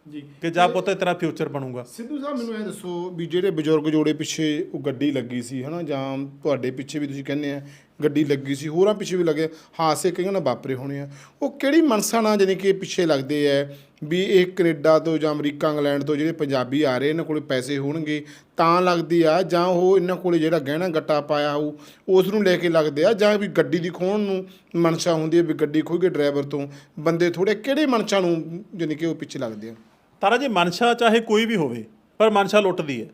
ਜੀ। ਕਿ ਜਾ ਪੁੱਤ ਤੇਰਾ ਫਿਊਚਰ ਬਣੂਗਾ। ਸਿੱਧੂ ਸਾਹਿਬ ਮੈਨੂੰ ਇਹ ਦੱਸੋ ਵੀ ਜਿਹੜੇ ਬਜ਼ੁਰਗ ਜੋੜੇ ਪਿੱਛੇ ਉਹ ਗੱਡੀ ਲੱਗੀ ਸੀ ਹਨਾ? ਜਾਂ ਤੁਹਾਡੇ ਪਿੱਛੇ ਵੀ ਤੁਸੀਂ ਕਹਿੰਦੇ ਆ ਗੱਡੀ ਲੱਗੀ ਸੀ ਹੋਰਾਂ ਪਿੱਛੇ ਵੀ ਲੱਗੇ ਹਾਸੇ ਕਈਆਂ ਨਾਲ ਵਾਪਰੇ ਹੋਣੇ ਆ। ਉਹ ਕਿਹੜੀ ਮਨਸਾ ਨਾਲ ਜਾਣੀ ਕਿ ਪਿੱਛੇ ਲੱਗਦੇ ਆ ਵੀ ਇਹ ਕੈਨੇਡਾ ਤੋਂ ਜਾਂ ਅਮਰੀਕਾ ਇੰਗਲੈਂਡ ਤੋਂ ਜਿਹੜੇ ਪੰਜਾਬੀ ਆ ਰਹੇ ਇਹਨਾਂ ਕੋਲੇ ਪੈਸੇ ਹੋਣਗੇ ਤਾਂ ਲੱਗਦੀ ਆ ਜਾਂ ਉਹ ਇਹਨਾਂ ਕੋਲੇ ਜਿਹੜਾ ਗਹਿਣਾ ਗੱਟਾ ਪਾਇਆ ਹੋਊ ਉਸ ਨੂੰ ਲੈ ਕੇ ਲੱਗਦੇ ਆ ਜਾਂ ਵੀ ਗੱਡੀ ਦੀ ਖੋਹਣ ਨੂੰ ਮਨਸ਼ਾ ਹੁੰਦੀ ਹੈ ਵੀ ਗੱਡੀ ਖੋਹ ਕੇ ਡਰਾਈਵਰ ਤੋਂ ਬੰਦੇ ਥੋੜੇ ਕਿਹੜੇ ਮਨਸ਼ਾ ਨੂੰ ਜਾਣੀ ਕਿ ਉਹ ਪਿੱਛੇ ਲੱਗਦੇ ਆ? ਤਾਰਾ ਜੀ ਮਨਸ਼ਾ ਚਾਹੇ ਕੋਈ ਵੀ ਹੋਵੇ ਪਰ ਮਨਸ਼ਾ ਲੁੱਟਦੀ ਹੈ।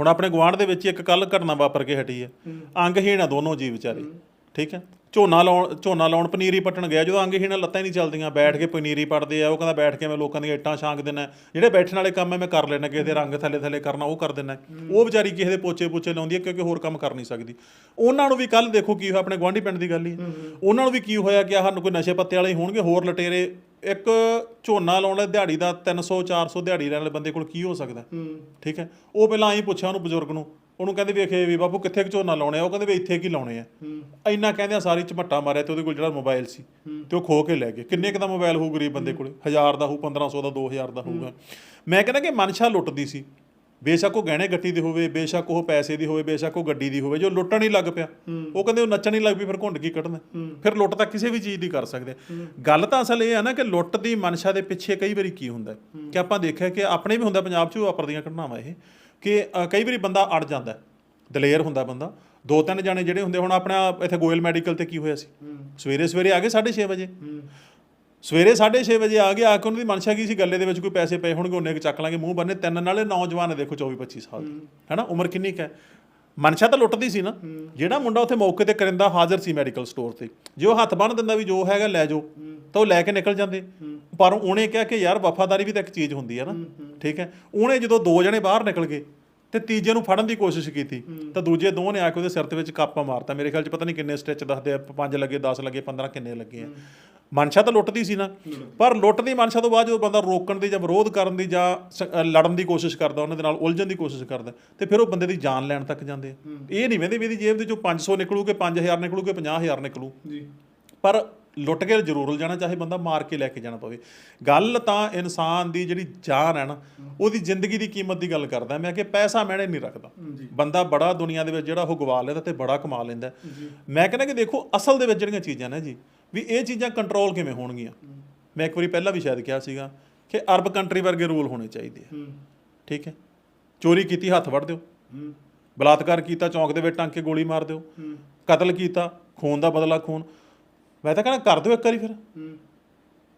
ਹੁਣ ਆਪਣੇ ਗੁਆਂਢ ਦੇ ਵਿੱਚ ਇੱਕ ਕੱਲ ਘਟਨਾ ਵਾਪਰ ਕੇ ਹਟੀ ਹੈ। ਅੰਗਹੀਣ ਆ ਦੋਨੋਂ ਜੀ ਵਿਚਾਰੇ। ਠੀਕ ਹੈ? ਝੋਨਾ ਲਾਉਣ ਝੋਨਾ ਲਾਉਣ ਪਨੀਰੀ ਪੱਟਣ ਗਿਆ। ਜਦੋਂ ਅੰਗਹੀਣ ਲੱਤਾਂ ਹੀ ਨਹੀਂ ਚੱਲਦੀਆਂ ਬੈਠ ਕੇ ਪਨੀਰੀ ਪੱਟਦੇ ਆ ਉਹ ਕਹਿੰਦਾ ਬੈਠ ਕੇ ਮੈਂ ਲੋਕਾਂ ਦੀਆਂ ਇੱਟਾਂ ਛਾਂਕ ਦਿੰਦਾ ਜਿਹੜੇ ਬੈਠਣ ਵਾਲੇ ਕੰਮ ਹੈ ਮੈਂ ਕਰ ਲੈਣਾ ਕਿਸੇ ਦੇ ਰੰਗ ਥੱਲੇ ਥੱਲੇ ਕਰਨਾ ਉਹ ਕਰ ਦਿੰਦਾ ਉਹ ਵਿਚਾਰੀ ਕਿਸੇ ਦੇ ਪੋਚੇ ਪੋਚੇ ਲਾਉਂਦੀ ਹੈ ਕਿਉਂਕਿ ਹੋਰ ਕੰਮ ਕਰ ਨਹੀਂ ਸਕਦੀ। ਉਹਨਾਂ ਨੂੰ ਵੀ ਕੱਲ ਦੇਖੋ ਕੀ ਹੋਇਆ ਆਪਣੇ ਗੁਆਂਢੀ ਪਿੰਡ ਦੀ ਗੱਲ ਹੀ। ਉਹਨਾਂ ਨੂੰ ਵੀ ਕੀ ਹੋਇਆ ਕਿ ਆਹ ਕੋਈ ਨਸ਼ੇ ਪੱਤੇ ਵਾਲੇ ਹੋਣਗੇ ਹੋਰ ਲਟੇਰੇ ਇੱਕ ਝੋਨਾ ਲਾਉਣ ਵਾਲੇ ਦਿਹਾੜੀ ਦਾ 300 400 ਦਿਹਾੜੀ ਲੈਣ ਵਾਲੇ ਬੰਦੇ ਕੋਲ ਕੀ ਹੋ ਸਕਦਾ? ਠੀਕ ਹੈ? ਉਹ ਪਹਿਲਾਂ ਆਈ ਪੁੱਛਿਆ ਉਹਨੂੰ ਬਜ਼ੁਰਗ ਨੂੰ ਉਹਨੂੰ ਕਹਿੰਦੇ ਵੇਖੇ ਵੀ ਬਾਪੂ ਕਿੱਥੇ ਕੁ ਝੋਨਾ ਲਾਉਣੇ ਆ ਉਹ ਕਹਿੰਦੇ ਵੀ ਇੱਥੇ ਕੀ ਲਾਉਣੇ ਆ। ਇੰਨਾ ਕਹਿੰਦੇ ਆ ਸਾਰੀ ਝਮੱਟਾ ਮਾਰਿਆ ਤੇ ਉਹਦੇ ਕੋਲ ਜਿਹੜਾ ਮੋਬਾਈਲ ਸੀ ਤੇ ਉਹ ਖੋ ਕੇ ਲੈ ਗਏ। ਕਿੰਨੇ ਕ ਦਾ ਮੋਬਾਈਲ ਹੋਊ ਗਰੀਬ ਬੰਦੇ ਕੋਲੇ? 1000 ਦਾ ਹੋਊ 1500 ਦਾ 2000 ਦਾ ਹੋਊਗਾ। ਮੈਂ ਕਹਿੰਦਾ ਕਿ ਮਨਸ਼ਾ ਲੁੱਟਦੀ ਸੀ। ਬੇਸ਼ੱਕ ਉਹ ਗਹਿਣੇ ਗੱਟੀ ਦੀ ਹੋਵੇ ਬੇਸ਼ੱਕ ਉਹ ਪੈਸੇ ਦੀ ਹੋਵੇ ਬੇਸ਼ੱਕ ਉਹ ਗੱਡੀ ਦੀ ਹੋਵੇ ਜੋ ਲੁੱਟਣ ਹੀ ਲੱਗ ਪਿਆ। ਉਹ ਕਹਿੰਦੇ ਉਹ ਨੱਚਣ ਹੀ ਲੱਗ ਪਈ ਫਿਰ ਘੁੰਡ ਕੀ ਕੱਢਣਾ? ਫਿਰ ਲੁੱਟ ਤਾਂ ਕਿਸੇ ਵੀ ਚੀਜ਼ ਦੀ ਕਰ ਸਕਦੇ। ਗੱਲ ਤਾਂ ਅਸਲ ਇਹ ਆ ਨਾ ਕਿ ਲੁੱਟ ਦੀ ਮਨਸ਼ਾ ਦੇ ਪਿੱਛੇ ਕਈ ਵਾਰੀ ਕੀ ਹੁੰਦਾ? ਕਿ ਆਪਾਂ ਦੇਖਿਆ ਕਿ ਆਪਣੇ ਵੀ ਹੁੰਦਾ ਪੰਜਾਬ 'ਚ ਵੀ ਵਾਪਰਦੀਆਂ ਘਟਨਾਵਾਂ ਇਹ ਕਿ ਕਈ ਵਾਰੀ ਬੰਦਾ ਅੜ ਜਾਂਦਾ। ਦਲੇਰ ਹੁੰਦਾ ਬੰਦਾ। ਦੋ ਤਿੰਨ ਜਾਣੇ ਜਿਹੜੇ ਹੁੰਦੇ ਹੁਣ ਆਪਣਾ ਇੱਥੇ ਗੋਇਲ ਮੈਡੀਕਲ ਤੇ ਕੀ ਹੋਇਆ ਸੀ? ਸਵੇਰੇ ਸਵੇਰੇ ਆ ਗਏ 6:30 ਵਜੇ। ਸਵੇਰੇ 6:30 ਵਜੇ ਆ ਕੇ ਆ ਕੇ ਉਹਨਾਂ ਦੀ ਮਨਸ਼ਾ ਕੀ ਸੀ ਗੱਲੇ ਦੇ ਵਿੱਚ ਕੋਈ ਪੈਸੇ ਪਏ ਹੋਣਗੇ ਉਹਨੇ ਕੁ ਚੱਕ ਲਾਂਗੇ ਮੂੰਹ ਬੰਨੇ ਤਿੰਨ ਨਾਲੇ ਨੌਜਵਾਨ ਹੈ ਦੇਖੋ 24 25 ਸਾਲ ਦੇ। ਹੈਨਾ ਉਮਰ ਕਿੰਨੀ ਕੁ ਹੈ? ਮਨਸ਼ਾ ਤਾਂ ਲੁੱਟਦੀ ਸੀ ਨਾ। ਜਿਹੜਾ ਮੁੰਡਾ ਉੱਥੇ ਮੌਕੇ ਤੇ ਕਰਿੰਦਾ ਹਾਜ਼ਰ ਸੀ ਮੈਡੀਕਲ ਸਟੋਰ ਤੇ। ਜੇ ਉਹ ਹੱਥ ਬੰਨ ਦਿੰਦਾ ਵੀ ਜੋ ਹੈਗਾ ਲੈ ਜਾਓ ਤਾਂ ਉਹ ਲੈ ਕੇ ਨਿਕਲ ਜਾਂਦੇ। ਪਰ ਉਹਨੇ ਕਿਹਾ ਕਿ ਯਾਰ ਵਫਾਦਾਰੀ ਵੀ ਤਾਂ ਇੱਕ ਚੀਜ਼ ਹੁੰਦੀ ਹੈ ਨਾ। ਠੀਕ ਹੈ? ਉਹਨੇ ਜਦੋਂ ਦੋ ਜਣੇ ਬਾਹਰ ਨਿਕਲ ਗਏ ਤੇ ਤੀਜੇ ਨੂੰ ਫੜਨ ਦੀ ਕੋਸ਼ਿਸ਼ ਕੀਤੀ ਤਾਂ ਦੂਜੇ ਦੋ ਨੇ ਆ ਕੇ ਉਹਦੇ ਸਿਰ ਦੇ ਵਿੱਚ ਕਾਪਾ ਮਾਰਤਾ। ਮੇਰੇ ਖਿਆਲ 'ਚ ਪਤਾ ਨਹੀਂ ਕਿੰਨੇ ਸਟਿਚ ਦੱਸਦੇ ਆ 5 ਲੱਗੇ 10 ਲੱਗੇ 15 ਕਿੰਨੇ ਲੱਗੇ ਆ। ਮਨਸ਼ਾ ਤਾਂ ਲੁੱਟਦੀ ਸੀ ਨਾ। ਪਰ ਲੁੱਟ ਦੀ ਮਨਸ਼ਾ ਤੋਂ ਬਾਅਦ ਜਦੋਂ ਬੰਦਾ ਰੋਕਣ ਦੀ ਜਾਂ ਵਿਰੋਧ ਕਰਨ ਦੀ ਜਾਂ ਲੜਨ ਦੀ ਕੋਸ਼ਿਸ਼ ਕਰਦਾ ਉਹਨਾਂ ਦੇ ਨਾਲ ਉਲਝਣ ਦੀ ਕੋਸ਼ਿਸ਼ ਕਰਦਾ ਤੇ ਫਿਰ ਉਹ ਬੰਦੇ ਦੀ ਜਾਨ ਲੈਣ ਤੱਕ ਜਾਂਦੇ ਆ। ਇਹ ਨਹੀਂ ਵੇਂਦੇ ਵੀ ਇਹਦੀ ਜੇਬ ਦੇ ਚੋਂ 500 ਨਿਕਲੂ ਕਿ 5000 ਨਿਕਲੂ ਕਿ 50000 ਨਿਕਲੂ। ਜੀ। ਪਰ ਲੁੱਟ ਕੇ ਜ਼ਰੂਰ ਉਲਝਾਣਾ ਚਾਹੇ ਬੰਦਾ ਮਾਰ ਕੇ ਲੈ ਕੇ ਜਾਣਾ ਪਵੇ। ਗੱਲ ਤਾਂ ਇਨਸਾਨ ਦੀ ਜਿਹੜੀ ਜਾਨ ਹੈ ਨਾ ਉਹਦੀ ਜ਼ਿੰਦਗੀ ਦੀ ਕੀਮਤ ਦੀ ਗੱਲ ਕਰਦਾ ਮੈਂ ਕਿ ਪੈਸਾ ਮੈਨੇ ਨਹੀਂ ਰੱਖਦਾ। ਬੰਦਾ ਬੜਾ ਦੁਨੀਆ ਦੇ ਵਿੱਚ ਜਿਹੜਾ ਉਹ ਗਵਾ ਲੈਂਦਾ ਤੇ ਬੜਾ ਕਮਾ ਲੈਂਦਾ। ਮੈਂ ਕਹਿੰਦਾ ਕਿ ਦੇਖੋ ਅਸਲ ਦੇ ਵਿੱਚ ਜਿਹੜੀਆਂ ਚੀਜ਼ਾਂ ਨੇ ਜੀ ਵੀ ਇਹ ਚੀਜ਼ਾਂ ਕੰਟਰੋਲ ਕਿਵੇਂ ਹੋਣਗੀਆਂ? ਮੈਂ ਇੱਕ ਵਾਰੀ ਪਹਿਲਾਂ ਵੀ ਸ਼ਾਇਦ ਕਿਹਾ ਸੀਗਾ ਕਿ ਅਰਬ ਕੰਟਰੀ ਵਰਗੇ ਰੂਲ ਹੋਣੇ ਚਾਹੀਦੇ ਆ। ਠੀਕ ਹੈ? ਚੋਰੀ ਕੀਤੀ ਹੱਥ ਵੜ ਦਿਓ। ਬਲਾਤਕਾਰ ਕੀਤਾ ਚੌਂਕ ਦੇ ਵਿੱਚ ਟੰਗ ਕੇ ਗੋਲੀ ਮਾਰ ਦਿਓ। ਕਤਲ ਕੀਤਾ ਖੂਨ ਦਾ ਬਦਲਾ ਖੂਨ। ਮੈਂ ਤਾਂ ਕਹਿੰਦਾ ਕਰ ਦਿਓ ਇੱਕ ਵਾਰੀ ਫਿਰ।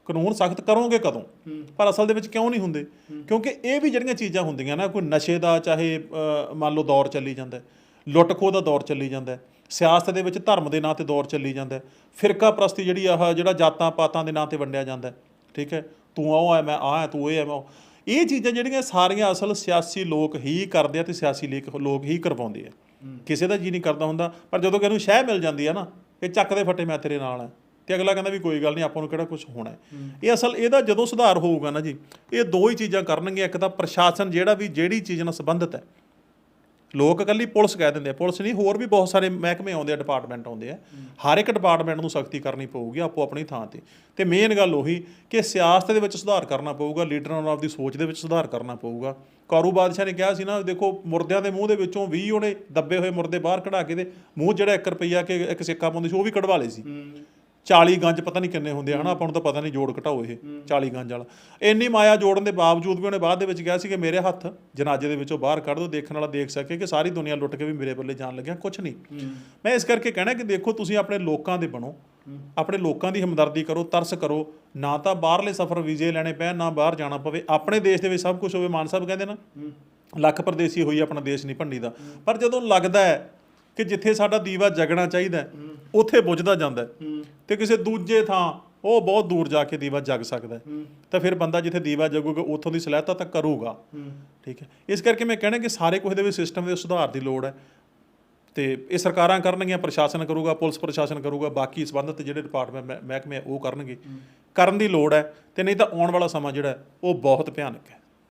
ਕਾਨੂੰਨ ਸਖਤ ਕਰੋਗੇ ਕਦੋਂ? ਪਰ ਅਸਲ ਦੇ ਵਿੱਚ ਕਿਉਂ ਨਹੀਂ ਹੁੰਦੇ? ਕਿਉਂਕਿ ਇਹ ਵੀ ਜਿਹੜੀਆਂ ਚੀਜ਼ਾਂ ਹੁੰਦੀਆਂ ਨਾ ਕੋਈ ਨਸ਼ੇ ਦਾ ਚਾਹੇ ਮੰਨ ਲਓ ਦੌਰ ਚੱਲੀ ਜਾਂਦਾ ਲੁੱਟ ਖੋਹ ਦਾ ਦੌਰ ਚੱਲੀ ਜਾਂਦਾ ਸਿਆਸਤ ਦੇ ਵਿੱਚ ਧਰਮ ਦੇ ਨਾਂ ਤੇ ਦੌਰ ਚੱਲੀ ਜਾਂਦਾ ਹੈ, ਫਿਰਕਾ ਪ੍ਰਸਤੀ ਜਿਹੜੀ ਆਹ ਜਿਹੜਾ ਜਾਤਾਂ ਪਾਤਾਂ ਦੇ ਨਾਂ ਤੇ ਵੰਡਿਆ ਜਾਂਦਾ ਠੀਕ ਹੈ? ਤੂੰ ਆਹ ਹੈ ਮੈਂ ਹੈ ਤੂੰ ਇਹ ਹੈ ਮੈਂ ਇਹ ਚੀਜ਼ਾਂ ਜਿਹੜੀਆਂ ਸਾਰੀਆਂ ਅਸਲ ਸਿਆਸੀ ਲੋਕ ਹੀ ਕਰਦੇ ਆ ਤੇ ਸਿਆਸੀ ਲੀਕ ਲੋਕ ਹੀ ਕਰਵਾਉਂਦੇ ਆ। ਕਿਸੇ ਦਾ ਜੀ ਨਹੀਂ ਕਰਦਾ ਹੁੰਦਾ ਪਰ ਜਦੋਂ ਕਿ ਇਹਨੂੰ ਸ਼ਹਿ ਮਿਲ ਜਾਂਦੀ ਆ ਨਾ ਇਹ ਚੱਕ ਦੇ ਫੱਟੇ ਮੈਂ ਤੇਰੇ ਨਾਲ ਆ। ਤੇ ਅਗਲਾ ਕਹਿੰਦਾ ਵੀ ਕੋਈ ਗੱਲ ਨਹੀਂ ਆਪਾਂ ਨੂੰ ਕਿਹੜਾ ਕੁਝ ਹੋਣਾ। ਇਹ ਅਸਲ ਇਹਦਾ ਜਦੋਂ ਸੁਧਾਰ ਹੋਊਗਾ ਨਾ ਜੀ ਇਹ ਦੋ ਹੀ ਚੀਜ਼ਾਂ ਕਰਨਗੇ ਇੱਕ ਤਾਂ ਪ੍ਰਸ਼ਾਸਨ ਜਿਹੜਾ ਵੀ ਜਿਹੜੀ ਚੀਜ਼ ਨਾਲ ਸੰਬੰਧਿਤ ਹੈ। ਲੋਕ ਇਕੱਲੀ ਪੁਲਿਸ ਕਹਿ ਦਿੰਦੇ ਆ। ਪੁਲਿਸ ਨਹੀਂ, ਹੋਰ ਵੀ ਬਹੁਤ ਸਾਰੇ ਮਹਿਕਮੇ ਆਉਂਦੇ ਆ ਡਿਪਾਰਟਮੈਂਟ ਆਉਂਦੇ ਆ। ਹਰ ਇੱਕ ਡਿਪਾਰਟਮੈਂਟ ਨੂੰ ਸਖਤੀ ਕਰਨੀ ਪਊਗੀ ਆਪੋ ਆਪਣੀ ਥਾਂ ਤੇ। ਤੇ ਮੇਨ ਗੱਲ ਉਹੀ ਕਿ ਸਿਆਸਤ ਦੇ ਵਿੱਚ ਸੁਧਾਰ ਕਰਨਾ ਪਊਗਾ, ਲੀਡਰਾਂ ਨੂੰ ਆਪਦੀ ਸੋਚ ਦੇ ਵਿੱਚ ਸੁਧਾਰ ਕਰਨਾ ਪਊਗਾ। ਕਾਰੂ ਬਾਦਸ਼ਾਹ ਨੇ ਕਿਹਾ ਸੀ ਨਾ, ਦੇਖੋ ਮੁਰਦਿਆਂ ਦੇ ਮੂੰਹ ਦੇ ਵਿੱਚੋਂ 20 ਉਹਨੇ ਦੱਬੇ ਹੋਏ ਮੁਰਦੇ ਬਾਹਰ ਕਢਾ ਕੇ ਦੇ ਮੂੰਹ ਜਿਹੜਾ 1 ਰੁਪਈਆ ਕਿ ਇੱਕ ਸਿੱਕਾ ਪਾਉਂਦੇ ਸੀ, ਉਹ ਵੀ ਕਢਵਾ ਲਏ ਸੀ। 40 ਗੰਜ ਪਤਾ ਨਹੀਂ ਕਿੰਨੇ ਹੁੰਦੇ ਆ, ਹਨਾ? ਆਪਾਂ ਨੂੰ ਤਾਂ ਪਤਾ ਨਹੀਂ ਜੋੜ ਘਟਾਓ ਇਹ 40 ਗੰਜ ਵਾਲਾ। ਇੰਨੀ ਮਾਇਆ ਜੋੜਨ ਦੇ ਬਾਵਜੂਦ ਵੀ ਉਹਨੇ ਬਾਅਦ ਦੇ ਵਿੱਚ ਕਿਹਾ ਸੀ ਕਿ ਮੇਰੇ ਹੱਥ ਜਨਾਜ਼ੇ ਦੇ ਵਿੱਚੋਂ ਬਾਹਰ ਕੱਢ ਦਿਓ, ਦੇਖਣ ਵਾਲਾ ਦੇਖ ਸਕੇ ਕਿ ਸਾਰੀ ਦੁਨੀਆ ਲੁੱਟ ਕੇ ਵੀ ਮੇਰੇ ਬੱਲੇ ਜਾਣ ਲੱਗਿਆ ਕੁਝ ਨਹੀਂ। ਮੈਂ ਇਸ ਕਰਕੇ ਕਹਿਣਾ ਕਿ ਦੇਖੋ, ਤੁਸੀਂ ਆਪਣੇ ਲੋਕਾਂ ਦੇ ਬਣੋ, ਆਪਣੇ ਲੋਕਾਂ ਦੀ ਹਮਦਰਦੀ ਕਰੋ, ਤਰਸ ਕਰੋ, ਨਾ ਤਾਂ ਬਾਹਰਲੇ ਸਫ਼ਰ ਵੀਜ਼ੇ ਲੈਣੇ ਪੈਣ, ਨਾ ਬਾਹਰ ਜਾਣਾ ਪਵੇ। ਆਪਣੇ ਦੇਸ਼ ਦੇ ਵਿੱਚ ਸਭ ਕੁਝ ਹੋਵੇ, ਮਾਨ ਸਾਹਿਬ ਕਹਿੰਦੇ ਨਾ, ਲੱਖ ਪਰਦੇਸੀ ਹੋਈ ਆਪਣਾ ਦੇਸ਼ ਨਹੀਂ ਭੰਡੀ ਦਾ। ਪਰ ਜਦੋਂ ਲੱਗਦਾ ਹੈ ਕਿ ਜਿੱਥੇ ਸਾਡਾ ਦੀਵਾ ਜਗਣਾ ਚਾਹੀਦਾ ਉੱਥੇ ਬੁਝਦਾ ਜਾਂਦਾ। ਤੇ ਕਿਸੇ ਦੂਜੇ ਥਾਂ ਉਹ ਬਹੁਤ ਦੂਰ ਜਾ ਕੇ ਦੀਵਾ ਜਗ ਸਕਦਾ ਹੈ। ਤਾਂ ਫਿਰ ਬੰਦਾ ਜਿੱਥੇ ਦੀਵਾ ਜਗੂਗਾ ਉੱਥੋਂ ਦੀ ਸਲਾਹਤਾ ਤਾਂ ਕਰੂਗਾ। ਠੀਕ ਹੈ। ਇਸ ਕਰਕੇ ਮੈਂ ਕਹਿਣਾ ਕਿ ਸਾਰੇ ਕੁਝ ਦੇ ਵਿੱਚ ਸਿਸਟਮ ਦੇ ਸੁਧਾਰ ਦੀ ਲੋੜ ਹੈ। ਤੇ ਇਹ ਸਰਕਾਰਾਂ ਕਰਨਗੀਆਂ ਪ੍ਰਸ਼ਾਸਨ ਕਰੂਗਾ ਪੁਲਿਸ ਪ੍ਰਸ਼ਾਸਨ ਕਰੂਗਾ ਬਾਕੀ ਸੰਬੰਧਿਤ ਜਿਹੜੇ ਡਿਪਾਰਟਮੈਂਟ ਮਹਿਕਮੇ ਉਹ ਕਰਨਗੇ। ਕਰਨ ਦੀ ਲੋੜ ਹੈ ਤੇ ਨਹੀਂ ਤਾਂ ਆਉਣ ਵਾਲਾ ਸਮਾਂ ਜਿਹੜਾ ਉਹ ਬਹੁਤ ਭਿਆਨਕ ਹੈ।